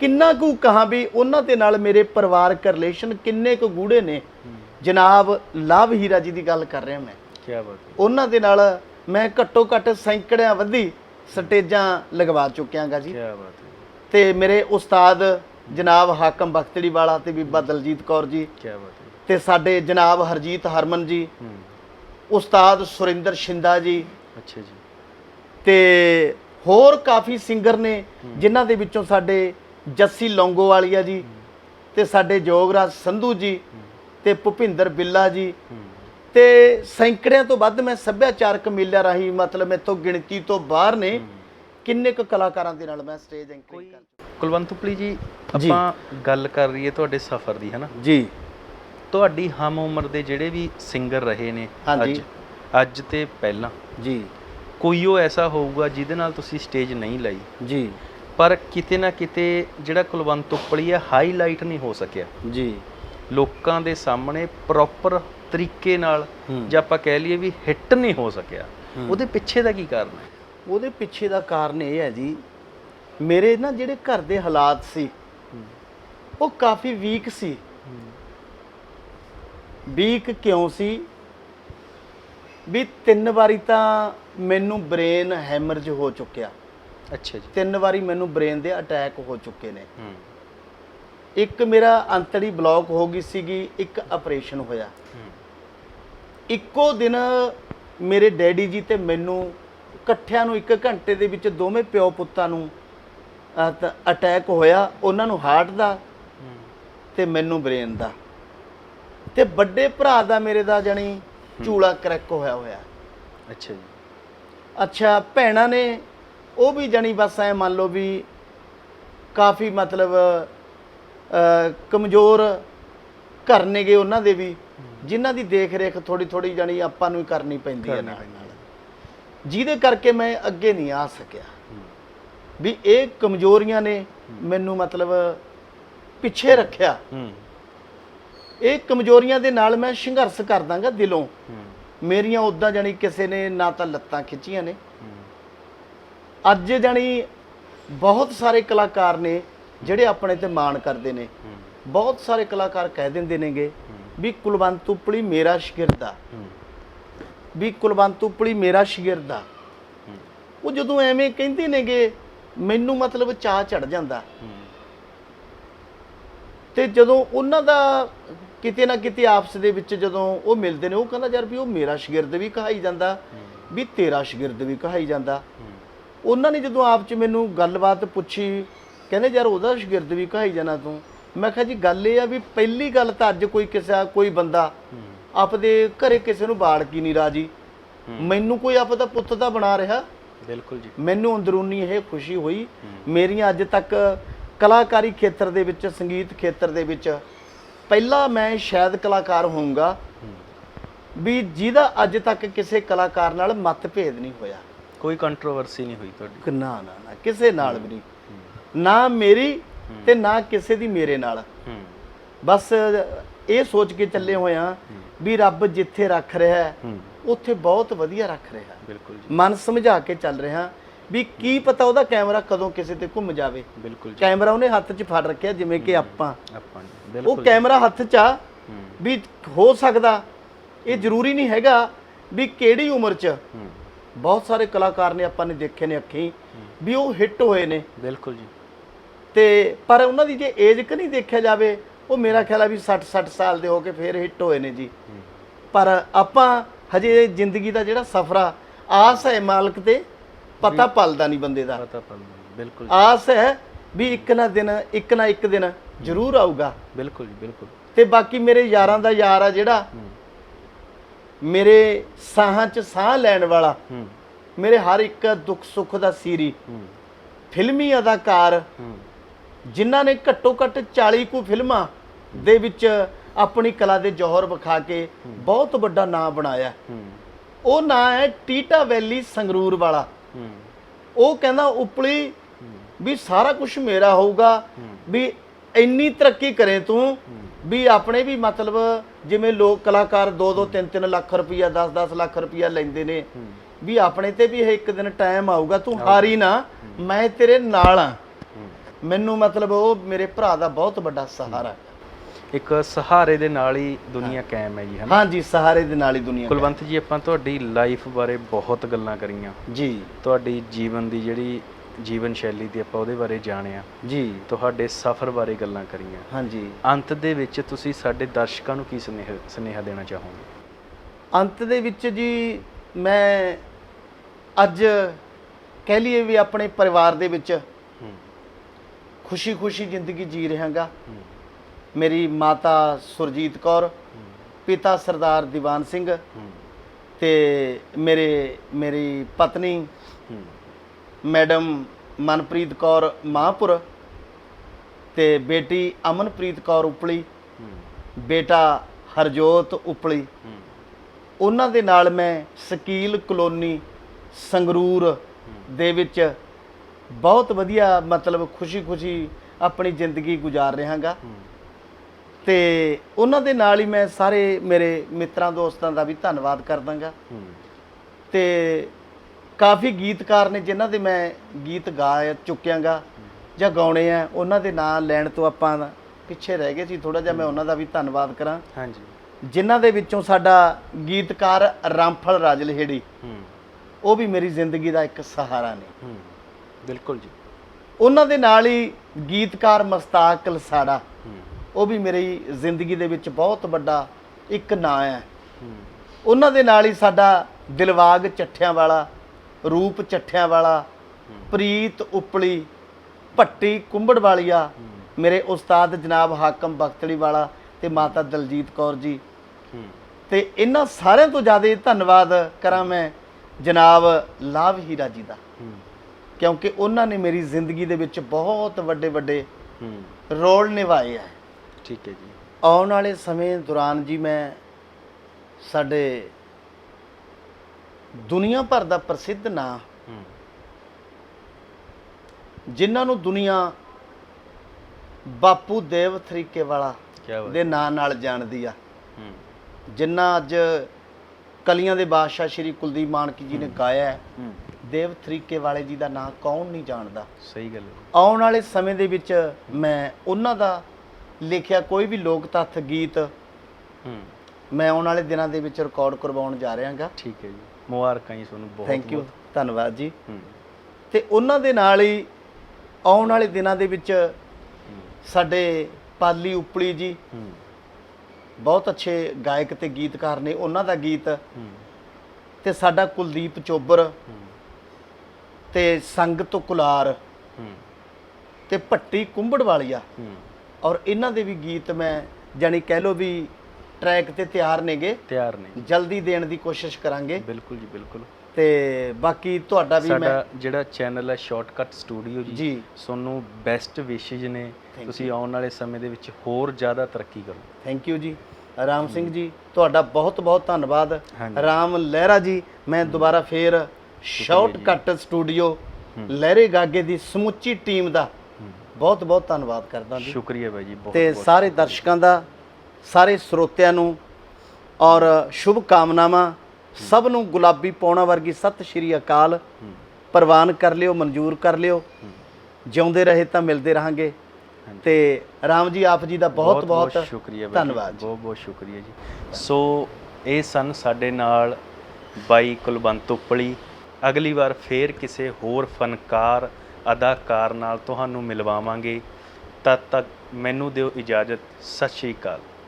ਕਿੰਨਾ ਕੁ ਕਹਾਂ ਵੀ ਉਹਨਾਂ ਦੇ ਨਾਲ ਮੇਰੇ ਪਰਿਵਾਰਕ ਰਿਲੇਸ਼ਨ ਕਿੰਨੇ ਕੁ ਗੂੜੇ ਨੇ। ਜਨਾਬ ਲਾਭ ਹੀਰਾ ਜੀ ਦੀ ਗੱਲ ਕਰ ਰਿਹਾ ਮੈਂ। ਕੀ ਬਾਤ ਹੈ। ਉਹਨਾਂ ਦੇ ਨਾਲ ਮੈਂ ਘੱਟੋ ਘੱਟ ਸੈਂਕੜਿਆਂ ਵਧੀ ਸਟੇਜਾਂ ਲਗਵਾ ਚੁੱਕਿਆਂਗਾ ਜੀ। ਕੀ ਬਾਤ ਹੈ। ਤੇ ਮੇਰੇ ਉਸਤਾਦ ਜਨਾਬ ਹਾਕਮ ਬਖਤੜੀ ਵਾਲਾ ਤੇ ਬੀਬਾ ਦਲਜੀਤ ਕੌਰ ਜੀ। ਕੀ ਬਾਤ ਹੈ। ਤੇ ਸਾਡੇ ਜਨਾਬ ਹਰਜੀਤ ਹਰਮਨ ਜੀ। ਉਸਤਾਦ ਸੁਰਿੰਦਰ ਸ਼ਿੰਦਾ ਜੀ। ਅੱਛਾ ਜੀ। ਤੇ ਹੋਰ ਕਾਫੀ ਸਿੰਗਰ ਨੇ ਜਿਨ੍ਹਾਂ ਦੇ ਵਿੱਚੋਂ ਸਾਡੇ ਜੱਸੀ ਲੌਂਗੋਵਾਲੀਆ ਜੀ ਤੇ ਸਾਡੇ ਜੋਗਰਾਜ ਸੰਧੂ ਜੀ ਤੇ ਭੁਪਿੰਦਰ ਬਿੱਲਾ ਜੀ। ਤੇ ਸੈਂਕੜਿਆਂ ਤੋਂ ਵੱਧ ਮੈਂ ਸੱਭਿਆਚਾਰਕ ਮੇਲਿਆਂ ਰਾਹੀਂ ਮਤਲਬ ਮੇਥੋਂ ਗਿਣਤੀ ਤੋਂ ਬਾਹਰ ਨੇ। ਕਿੰਨੇ ਕੁ ਕਲਾਕਾਰਾਂ ਦੇ ਨਾਲ ਮੈਂ ਸਟੇਜ ਐਂਕਰਿੰਗ ਕਰ ਚੁੱਕਾ। ਕੁਲਵੰਤ ਉਪਲੀ ਜੀ ਜੀ। ਆਪਾਂ ਗੱਲ ਕਰ ਰਹੀਏ ਤੁਹਾਡੇ ਸਫ਼ਰ ਦੀ ਹੈ ਨਾ? ਜੀ। ਤੁਹਾਡੀ ਹਮ ਉਮਰ ਦੇ ਜਿਹੜੇ ਵੀ ਸਿੰਗਰ ਰਹੇ ਨੇ ਹਾਂਜੀ। ਅੱਜ ਅੱਜ ਤੇ ਪਹਿਲਾਂ। ਜੀ। ਕੋਈ ਉਹ ਐਸਾ ਹੋਊਗਾ ਜਿਹਦੇ ਨਾਲ ਤੁਸੀਂ ਸਟੇਜ ਨਹੀਂ ਲਈ। ਜੀ। ਪਰ ਕਿਤੇ ਨਾ ਕਿਤੇ ਜਿਹੜਾ ਕੁਲਵੰਤ ਉਪਲੀ ਹੈ ਹਾਈਲਾਈਟ ਨਹੀਂ ਹੋ ਸਕਿਆ। ਜੀ। ਲੋਕਾਂ ਦੇ ਸਾਹਮਣੇ ਪ੍ਰੋਪਰ ਤਰੀਕੇ ਨਾਲ ਹੂੰ। ਜੇ ਆਪਾਂ ਕਹਿ ਲਈਏ ਵੀ ਹਿੱਟ ਨਹੀਂ ਹੋ ਸਕਿਆ ਹੂੰ। ਉਹਦੇ ਪਿੱਛੇ ਦਾ ਕੀ ਕਾਰਨ ਹੈ? ਉਹਦੇ ਪਿੱਛੇ ਦਾ ਕਾਰਨ ਇਹ ਹੈ ਜੀ ਮੇਰੇ ਨਾ ਜਿਹੜੇ ਘਰ ਦੇ ਹਾਲਾਤ ਸੀ ਉਹ ਕਾਫੀ ਵੀਕ ਸੀ। ਵੀਕ ਕਿਉਂ ਸੀ? ਵੀ ਤਿੰਨ ਵਾਰੀ ਤਾਂ ਮੈਨੂੰ ਬ੍ਰੇਨ ਹੈਮਰਜ ਹੋ ਚੁੱਕਿਆ। ਅੱਛਾ ਜੀ। ਤਿੰਨ ਵਾਰੀ ਮੈਨੂੰ ਬ੍ਰੇਨ ਦੇ ਅਟੈਕ ਹੋ ਚੁੱਕੇ ਨੇ। ਹੂੰ। ਇੱਕ ਮੇਰਾ ਅੰਤੜੀ ਬਲੌਕ ਹੋ ਗਈ ਸੀਗੀ ਇੱਕ ਆਪਰੇਸ਼ਨ ਹੋਇਆ। ਇੱਕੋ ਦਿਨ ਮੇਰੇ ਡੈਡੀ ਜੀ ਤੇ ਮੈਨੂੰ ਇਕੱਠਿਆਂ ਨੂੰ ਇੱਕ ਘੰਟੇ ਦੇ ਵਿੱਚ ਦੋਵੇਂ ਪਿਓ ਪੁੱਤਾਂ ਨੂੰ ਅਟੈਕ ਹੋਇਆ ਉਹਨਾਂ ਨੂੰ ਹਾਰਟ ਦਾ ਤੇ ਮੈਨੂੰ ਬ੍ਰੇਨ ਦਾ। ਤੇ ਵੱਡੇ ਭਰਾ ਦਾ ਮੇਰੇ ਦਾ ਜਾਨੀ ਚੂਲਾ ਕਰੈਕ ਹੋਇਆ ਹੋਇਆ। ਅੱਛਾ ਜੀ। ਅੱਛਾ ਭੈਣਾਂ ਨੇ ਉਹ ਵੀ ਜਾਨੀ ਬਸ ਐ ਮੰਨ ਲਓ ਵੀ ਕਾਫੀ ਮਤਲਬ ਕਮਜ਼ੋਰ ਘਰ ਨੇਗੇ ਉਹਨਾਂ ਦੇ ਵੀ ਜਿਨ੍ਹਾਂ ਦੀ ਦੇਖ ਰੇਖ ਥੋੜੀ ਥੋੜੀ ਜਾਨੀ ਆਪਾਂ ਨੂੰ ਹੀ ਕਰਨੀ ਪੈਂਦੀ ਹੈ ਨਾਲ ਜਿਹਦੇ ਕਰਕੇ ਮੈਂ ਅੱਗੇ ਨਹੀਂ ਆ ਸਕਿਆ। ਵੀ ਇਹ ਕਮਜ਼ੋਰੀਆਂ ਨੇ ਮੈਨੂੰ ਮਤਲਬ ਪਿੱਛੇ ਰੱਖਿਆ। ਹੂੰ। ਇਹ ਕਮਜ਼ੋਰੀਆਂ ਦੇ ਨਾਲ ਮੈਂ ਸੰਘਰਸ਼ ਕਰਦਾਗਾ ਦਿਲੋਂ। ਮੇਰੀਆਂ ਉਦਾਂ ਜਾਨੀ ਕਿਸੇ ਨੇ ਨਾ ਤਾਂ ਲੱਤਾਂ ਖਿੱਚੀਆਂ ਨੇ। ਅੱਜ ਜਾਨੀ ਬਹੁਤ ਸਾਰੇ ਕਲਾਕਾਰ ਨੇ ਜਿਹੜੇ ਆਪਣੇ ਤੇ ਮਾਣ ਕਰਦੇ ਨੇ। ਬਹੁਤ ਸਾਰੇ ਕਲਾਕਾਰ ਕਹਿ ਦਿੰਦੇ ਨੇਗੇ ਵੀ ਕੁਲਵੰਤ ਉਪਲੀ ਮੇਰਾ ਸ਼ਾਗਿਰਦ ਆ। ਵੀ ਕੁਲਵੰਤ ਉਪਲੀ ਮੇਰਾ ਸ਼ਾਗਿਰਦ ਆ। ਉਹ ਜਦੋਂ ਐਵੇਂ ਕਹਿੰਦੇ ਨੇਗੇ ਮੈਨੂੰ ਮਤਲਬ ਚਾਹ ਚੜ ਜਾਂਦਾ। ਤੇ ਜਦੋਂ ਉਹਨਾਂ ਦਾ ਕਿਤੇ ਨਾ ਕਿਤੇ ਆਪਸ ਦੇ ਵਿੱਚ ਜਦੋਂ ਉਹ ਮਿਲਦੇ ਨੇ ਉਹ ਕਹਿੰਦਾ ਯਾਰ ਵੀ ਉਹ ਮੇਰਾ ਸ਼ਾਗਿਰਦ ਵੀ ਕਹਾਈ ਜਾਂਦਾ ਵੀ ਤੇਰਾ ਸ਼ਾਗਿਰਦ ਵੀ ਕਹਾਈ ਜਾਂਦਾ। ਉਹਨਾਂ ਨੇ ਜਦੋਂ ਆਪ ਚ ਮੈਨੂੰ ਗੱਲਬਾਤ ਪੁੱਛੀ ਕਹਿੰਦੇ ਯਾਰ ਉਹਦਾ ਸ਼ਾਗਿਰਦ ਵੀ ਕਹਾਈ ਜਾਣਾ ਤੂੰ। ਮੈਂ ਕਿਹਾ ਜੀ ਗੱਲ ਇਹ ਆ ਵੀ ਪਹਿਲੀ ਗੱਲ ਤਾਂ ਅੱਜ ਕੋਈ ਕਿਸੇ ਕੋਈ ਬੰਦਾ ਆਪਦੇ ਘਰੇ ਕਿਸੇ ਨੂੰ ਬਾੜ ਕੀ ਨਹੀਂ ਰਾਜੀ। ਮੈਨੂੰ ਕੋਈ ਆਪਦਾ ਪੁੱਤ ਦਾ ਬਣਾ ਰਿਹਾ। ਬਿਲਕੁਲ ਜੀ। ਮੈਨੂੰ ਅੰਦਰੂਨੀ ਇਹ ਖੁਸ਼ੀ ਹੋਈ। ਮੇਰੀਆਂ ਅੱਜ ਤੱਕ ਕਲਾਕਾਰੀ ਖੇਤਰ ਦੇ ਵਿੱਚ ਸੰਗੀਤ ਖੇਤਰ ਦੇ ਵਿੱਚ ਪਹਿਲਾ ਮੈਂ ਸ਼ਾਇਦ ਕਲਾਕਾਰ ਹੋਊਂਗਾ ਵੀ ਜਿਹਦਾ ਅੱਜ ਤੱਕ ਕਿਸੇ ਕਲਾਕਾਰ ਨਾਲ ਮਤਭੇਦ ਨਹੀਂ ਹੋਇਆ। ਕੋਈ ਕੰਟਰੋਵਰਸੀ ਨਹੀਂ ਹੋਈ ਤੁਹਾਡੀ। ਨਾ ਨਾ ਨਾ ਕਿਸੇ ਨਾਲ ਵੀ ਨਹੀਂ। ਨਾ ਮੇਰੀ ਤੇ ਨਾ ਕਿਸੇ ਦੀ ਮੇਰੇ ਨਾਲ। ਬਸ ਇਹ ਸੋਚ ਕੇ ਚੱਲੇ ਹੋਇਆ ਵੀ ਰੱਬ ਜਿੱਥੇ ਰੱਖ ਰਿਹਾ ਹੂੰ। ਉੱਥੇ ਬਹੁਤ ਵਧੀਆ ਰੱਖ ਰਿਹਾ। ਬਿਲਕੁਲ ਜੀ। ਮਨ ਸਮਝਾ ਕੇ ਚੱਲ ਰਿਹਾ। ਵੀ ਕੀ ਪਤਾ ਉਹਦਾ ਕੈਮਰਾ ਕਦੋਂ ਕਿਸੇ ਤੇ ਘੁੰਮ ਜਾਵੇ। ਬਿਲਕੁਲ ਜੀ। ਕੈਮਰਾ ਉਹਨੇ ਹੱਥ 'ਚ ਫੜ ਰੱਖਿਆ ਜਿਵੇਂ ਕਿ ਆਪਾਂ। ਆਪਾਂ ਜੀ ਉਹ ਬਿਲਕੁਲ ਕੈਮਰਾ ਹੱਥ 'ਚ ਆ ਹੂੰ। ਵੀ ਹੋ ਸਕਦਾ ਇਹ ਜ਼ਰੂਰੀ ਨਹੀਂ ਹੈਗਾ ਵੀ ਕਿਹੜੀ ਉਮਰ 'ਚ। ਹੂੰ। ਬਹੁਤ ਸਾਰੇ ਕਲਾਕਾਰ ਨੇ ਆਪਾਂ ਨੇ ਦੇਖੇ ਨੇ ਅੱਖੀਂ ਵੀ ਉਹ ਹਿੱਟ ਹੋਏ ਨੇ। ਬਿਲਕੁਲ ਜੀ। ਤੇ ਪਰ ਉਹਨਾਂ ਦੀ ਜੇ ਏਜ ਕਿ ਨਹੀਂ ਦੇਖਿਆ ਜਾਵੇ ਉਹ ਮੇਰਾ ਖਿਆਲ ਆ ਵੀ 60 60 ਸਾਲ ਦੇ ਹੋ ਕੇ ਫੇਰ ਹਿੱਟ ਹੋਏ ਨੇ ਜੀ। ਹੂੰ। ਪਰ ਆਪਾਂ ਹਜੇ ਜ਼ਿੰਦਗੀ ਦਾ ਜਿਹੜਾ ਸਫ਼ਰ ਆਸ ਹੈ ਮਾਲਕ ਤੇ ਪਤਾ ਪਲਦਾ ਨਹੀਂ ਬੰਦੇ ਦਾ। ਪਤਾ ਪਲ ਬਿਲਕੁਲ ਆਸ ਹੈ ਵੀ ਇੱਕ ਨਾ ਦਿਨ ਇੱਕ ਨਾ ਇੱਕ ਦਿਨ ਜ਼ਰੂਰ ਆਊਗਾ। ਬਿਲਕੁਲ ਜੀ ਬਿਲਕੁਲ। ਤੇ ਬਾਕੀ ਮੇਰੇ ਯਾਰਾਂ ਦਾ ਯਾਰ ਆ ਜਿਹੜਾ ਮੇਰੇ ਸਾਹਾਂ 'ਚ ਸਾਹ ਲੈਣ ਵਾਲਾ ਮੇਰੇ ਹਰ ਇੱਕ ਦੁੱਖ ਸੁੱਖ ਦਾ ਸੀਰੀ ਫਿਲਮੀ ਅਦਾਕਾਰ ਜਿਨ੍ਹਾਂ ਨੇ ਘੱਟੋ ਘੱਟ 40 ਕੁ ਫਿਲਮਾਂ ਦੇ ਵਿੱਚ ਆਪਣੀ ਕਲਾ ਦੇ ਜੌਹਰ ਵਿਖਾ ਕੇ ਬਹੁਤ ਵੱਡਾ ਨਾਮ ਬਣਾਇਆ। ਉਹ ਨਾਂ ਹੈ ਟੀਟਾ ਵੈਲੀ ਸੰਗਰੂਰ ਵਾਲਾ। ਉਹ ਕਹਿੰਦਾ ਉਪਲੀ ਵੀ ਸਾਰਾ ਕੁਝ ਮੇਰਾ ਹੋਊਗਾ ਵੀ ਇੰਨੀ ਤਰੱਕੀ ਕਰੇ ਤੂੰ ਵੀ ਆਪਣੇ ਵੀ ਮਤਲਬ ਜਿਵੇਂ ਲੋਕ ਕਲਾਕਾਰ 2-2 3-3 ਲੱਖ ਰੁਪਈਆ 10-10 ਲੱਖ ਰੁਪਈਆ ਲੈਂਦੇ ਨੇ ਵੀ ਆਪਣੇ ਤੇ ਵੀ ਇਹ ਇੱਕ ਦਿਨ ਟਾਈਮ ਆਊਗਾ ਤੂੰ ਹਾਰੀ ਨਾ ਮੈਂ ਤੇਰੇ ਨਾਲ ਆ। ਮੈਨੂੰ ਮਤਲਬ ਉਹ ਮੇਰੇ ਭਰਾ ਦਾ ਬਹੁਤ ਵੱਡਾ ਸਹਾਰਾ ਹੈ। ਇੱਕ ਸਹਾਰੇ ਦੇ ਨਾਲ ਹੀ ਦੁਨੀਆ ਕਾਇਮ ਹੈ ਜੀ ਹਨਾ? ਹਾਂਜੀ ਸਹਾਰੇ ਦੇ ਨਾਲ ਹੀ ਦੁਨੀਆ ਕੁਲਵੰਤ ਜੀ ਆਪਾਂ ਤੁਹਾਡੀ ਲਾਈਫ ਬਾਰੇ ਬਹੁਤ ਗੱਲਾਂ ਕਰੀਆਂ। ਜੀ। ਤੁਹਾਡੀ ਜੀਵਨ ਦੀ ਜਿਹੜੀ ਜੀਵਨ ਸ਼ੈਲੀ ਦੀ ਆਪਾਂ ਉਹਦੇ ਬਾਰੇ ਜਾਣਿਆ। ਜੀ। ਤੁਹਾਡੇ ਸਫ਼ਰ ਬਾਰੇ ਗੱਲਾਂ ਕਰੀਆਂ। ਹਾਂਜੀ ਅੰਤ ਦੇ ਵਿੱਚ ਤੁਸੀਂ ਸਾਡੇ ਦਰਸ਼ਕਾਂ ਨੂੰ ਕੀ ਸੁਨੇਹਾ ਸੁਨੇਹਾ ਦੇਣਾ ਚਾਹੋਗੇ? ਅੰਤ ਦੇ ਵਿੱਚ ਜੀ ਮੈਂ ਅੱਜ ਕਹਿ ਲਈਏ ਵੀ ਆਪਣੇ ਪਰਿਵਾਰ ਦੇ ਵਿੱਚ ਹੂੰ। ਖੁਸ਼ੀ-ਖੁਸ਼ੀ ਜ਼ਿੰਦਗੀ ਜੀ ਰਹਾਂਗਾ। ਹੂੰ। ਮੇਰੀ ਮਾਤਾ ਸੁਰਜੀਤ ਕੌਰ, ਪਿਤਾ ਸਰਦਾਰ ਦੀਵਾਨ ਸਿੰਘ ਹੂੰ ਤੇ ਮੇਰੇ, ਮੇਰੀ ਪਤਨੀ ਮੈਡਮ ਮਨਪ੍ਰੀਤ ਕੌਰ ਮਾਹਪੁਰ ਤੇ ਬੇਟੀ ਅਮਨਪ੍ਰੀਤ ਕੌਰ ਉਪਲੀ, ਬੇਟਾ ਹਰਜੋਤ ਉਪਲੀ। ਉਹਨਾਂ ਦੇ ਨਾਲ ਮੈਂ ਸਕੀਲ ਕਲੋਨੀ ਸੰਗਰੂਰ ਦੇ ਵਿੱਚ ਬਹੁਤ ਵਧੀਆ ਮਤਲਬ ਖੁਸ਼ੀ-ਖੁਸ਼ੀ ਆਪਣੀ ਜ਼ਿੰਦਗੀ ਗੁਜ਼ਾਰ ਰਹਾਂਗਾ ਹੂੰ ਤੇ ਉਹਨਾਂ ਦੇ ਨਾਲ ਹੀ ਮੈਂ ਸਾਰੇ ਮੇਰੇ ਮਿੱਤਰਾਂ ਦੋਸਤਾਂ ਦਾ ਵੀ ਧੰਨਵਾਦ ਕਰਦਾਂਗਾ। ਤੇ ਕਾਫੀ ਗੀਤਕਾਰ ਨੇ ਜਿਨ੍ਹਾਂ ਦੇ ਮੈਂ ਗੀਤ ਗਾ ਚੁੱਕਿਆਂਗਾ ਜਾਂ ਗਾਉਣੇ ਆ ਉਹਨਾਂ ਦੇ ਨਾਂ ਲੈਣ ਤੋਂ ਆਪਾਂ ਪਿੱਛੇ ਰਹਿ ਗਏ ਸੀ। ਥੋੜਾ ਜਿਹਾ ਮੈਂ ਉਹਨਾਂ ਦਾ ਵੀ ਧੰਨਵਾਦ ਕਰਾਂ। ਹਾਂਜੀ। ਜਿਨ੍ਹਾਂ ਦੇ ਵਿੱਚੋਂ ਸਾਡਾ ਗੀਤਕਾਰ ਰਾਮਫਲ ਰਾਜਲਹੇੜੀ ਉਹ ਵੀ ਮੇਰੀ ਜ਼ਿੰਦਗੀ ਦਾ ਇੱਕ ਸਹਾਰਾ ਨੇ। ਬਿਲਕੁਲ ਜੀ। ਉਹਨਾਂ ਦੇ ਨਾਲ ਹੀ ਗੀਤਕਾਰ ਮਸਤਾਕ ਲਸਾੜਾ ਉਹ ਵੀ ਮੇਰੀ ਜ਼ਿੰਦਗੀ ਦੇ ਵਿੱਚ ਬਹੁਤ ਵੱਡਾ ਇੱਕ ਨਾਂ ਹੈ। ਉਹਨਾਂ ਦੇ ਨਾਲ ਹੀ ਸਾਡਾ ਦਿਲਵਾਗ ਚੱਠਿਆਂ ਵਾਲਾ ਰੂਪ ਚੱਠਿਆਂ ਵਾਲਾ ਪ੍ਰੀਤ ਉਪਲੀ, ਭੱਟੀ ਕੁੰਬੜ ਵਾਲੀਆ ਮੇਰੇ ਉਸਤਾਦ ਜਨਾਬ ਹਾਕਮ ਬਖਤੜੀ ਵਾਲਾ ਤੇ ਮਾਤਾ ਦਲਜੀਤ ਕੌਰ ਜੀ। ਹੂੰ ਤੇ ਇਹਨਾਂ ਸਾਰਿਆਂ ਤੋਂ ਜ਼ਿਆਦਾ ਧੰਨਵਾਦ ਕਰਾਂ ਮੈਂ ਜਨਾਬ ਲਾਭ ਹੀਰਾ ਜੀ ਦਾ। ਕਿਉਂਕਿ ਉਹਨਾਂ ਨੇ ਮੇਰੀ ਜ਼ਿੰਦਗੀ ਦੇ ਵਿੱਚ ਬਹੁਤ ਵੱਡੇ ਵੱਡੇ ਰੋਲ ਨਿਭਾਏ ਆ ਠੀਕ ਹੈ ਜੀ। ਆਉਣ ਵਾਲੇ ਸਮੇਂ ਦੌਰਾਨ ਜੀ ਮੈਂ ਸਾਡੇ ਦੁਨੀਆ ਭਰ ਦਾ ਪ੍ਰਸਿੱਧ ਨਾਂ ਹੂੰ। ਜਿਨ੍ਹਾਂ ਨੂੰ ਦੁਨੀਆ ਬਾਪੂ ਦੇਵ ਤਰੀਕੇ ਵਾਲਾ ਕੀ ਬਾਤ ਦੇ ਨਾਂ ਨਾਲ ਜਾਣਦੀ ਆ। ਹੂੰ। ਜਿੰਨਾ ਅੱਜ ਕਲੀਆਂ ਦੇ ਬਾਦਸ਼ਾਹ ਸ਼੍ਰੀ ਕੁਲਦੀਪ ਮਾਨਕੀ ਜੀ ਨੇ ਗਾਇਆ ਹੈ ਹੂੰ। ਦੇਵ ਤਰੀਕੇ ਵਾਲੇ ਜੀ ਦਾ ਨਾਂ ਕੌਣ ਨਹੀਂ ਜਾਣਦਾ। ਸਹੀ ਗੱਲ ਹੈ। ਆਉਣ ਵਾਲੇ ਸਮੇਂ ਦੇ ਵਿੱਚ ਮੈਂ ਉਹਨਾਂ ਦਾ ਲਿਖਿਆ ਕੋਈ ਵੀ ਲੋਕ ਤੱਥ ਗੀਤ ਹੂੰ। ਮੈਂ ਆਉਣ ਵਾਲੇ ਦਿਨਾਂ ਦੇ ਵਿੱਚ ਰਿਕਾਰਡ ਕਰਵਾਉਣ ਜਾ ਰਿਹਾਗਾ। ਠੀਕ ਹੈ ਜੀ। ਮੁਬਾਰਕਾਂ ਜੀ ਤੁਹਾਨੂੰ ਬਹੁਤ ਥੈਂਕ ਯੂ ਧੰਨਵਾਦ ਜੀ। ਹੂੰ। ਤੇ ਉਹਨਾਂ ਦੇ ਨਾਲ ਹੀ ਆਉਣ ਵਾਲੇ ਦਿਨਾਂ ਦੇ ਵਿੱਚ ਸਾਡੇ ਪਾਲੀ ਉਪਲੀ ਜੀ ਬਹੁਤ ਅੱਛੇ ਗਾਇਕ ਤੇ ਗੀਤਕਾਰ ਨੇ ਉਹਨਾਂ ਦਾ ਗੀਤ। ਤੇ ਸਾਡਾ ਕੁਲਦੀਪ ਚੋਬਰ। ਤੇ ਸੰਗਤ ਕੁਲਾਰ। ਤੇ ਭੱਟੀ ਕੁੰਬੜ ਵਾਲੀਆ ਔਰ ਇਹਨਾਂ ਦੇ ਵੀ ਗੀਤ ਮੈਂ ਜਾਨੀ ਕਹਿ ਲੋ ਵੀ ਟਰੈਕ ਤੇ ਤਿਆਰ ਨੇਗੇ। ਤਿਆਰ ਨੇ ਜਲਦੀ ਦੇਣ ਦੀ ਕੋਸ਼ਿਸ਼ ਕਰਾਂਗੇ। ਬਿਲਕੁਲ ਜੀ ਬਿਲਕੁਲ। ਤੇ ਬਾਕੀ ਤੁਹਾਡਾ ਵੀ ਮੈਂ ਸਾਡਾ ਜਿਹੜਾ ਚੈਨਲ ਹੈ ਸ਼ਾਰਟਕਟ ਸਟੂਡੀਓ ਜੀ ਜੀ। ਤੁਹਾਨੂੰ ਬੈਸਟ ਵਿਸ਼ੇਜ ਨੇ। ਤੁਸੀਂ ਆਉਣ ਵਾਲੇ ਸਮੇਂ ਦੇ ਵਿੱਚ ਹੋਰ ਜ਼ਿਆਦਾ ਤਰੱਕੀ ਕਰੋ। ਥੈਂਕ ਯੂ ਜੀ। ਰਾਮ ਸਿੰਘ ਜੀ ਤੁਹਾਡਾ ਬਹੁਤ ਬਹੁਤ ਧੰਨਵਾਦ। ਹਾਂਜੀ। ਰਾਮ ਲਹਿਰਾ ਜੀ ਮੈਂ ਦੁਬਾਰਾ ਫੇਰ ਸ਼ਾਰਟਕਟ ਸਟੂਡੀਓ ਲਹਿਰੇ ਗਾਗੇ ਦੀ ਸਮੁੱਚੀ ਟੀਮ ਦਾ ਬਹੁਤ ਬਹੁਤ ਧੰਨਵਾਦ ਕਰਦਾ ਜੀ। ਸ਼ੁਕਰੀਆ ਬਾਈ ਜੀ ਬਹੁਤ ਤੇ ਸਾਰੇ ਦਰਸ਼ਕਾਂ ਦਾ ਸਾਰੇ ਸਰੋਤਿਆਂ ਨੂੰ ਔਰ ਸ਼ੁਭ ਕਾਮਨਾਵਾਂ ਸਭ ਨੂੰ ਗੁਲਾਬੀ ਪੌਣਾ ਵਰਗੀ ਸਤਿ ਸ਼੍ਰੀ ਅਕਾਲ। ਪ੍ਰਵਾਨ ਕਰ ਲਿਓ ਮਨਜ਼ੂਰ ਕਰ ਲਿਓ। ਜਿਉਂਦੇ ਰਹੇ ਤਾਂ ਮਿਲਦੇ ਰਹਾਂਗੇ। ਤੇ ਰਾਮ ਜੀ ਆਪ ਜੀ ਦਾ ਬਹੁਤ ਬਹੁਤ ਸ਼ੁਕਰੀਆ ਧੰਨਵਾਦ ਬਹੁਤ ਬਹੁਤ ਸ਼ੁਕਰੀਆ ਜੀ। ਸੋ ਇਹ ਸਨ ਸਾਡੇ ਨਾਲ ਬਾਈ ਕੁਲਵੰਤ ਉਪਲੀ। ਅਗਲੀ ਵਾਰ ਫੇਰ ਕਿਸੇ ਹੋਰ ਫਨਕਾਰ ਅਦਾਕਾਰ ਨਾਲ ਤੁਹਾਨੂੰ ਮਿਲਵਾਵਾਂਗੇ। ਤਦ ਤੱਕ ਮੈਨੂੰ ਦਿਓ ਇਜਾਜ਼ਤ। ਸਤਿ ਸ਼੍ਰੀ ਅਕਾਲ।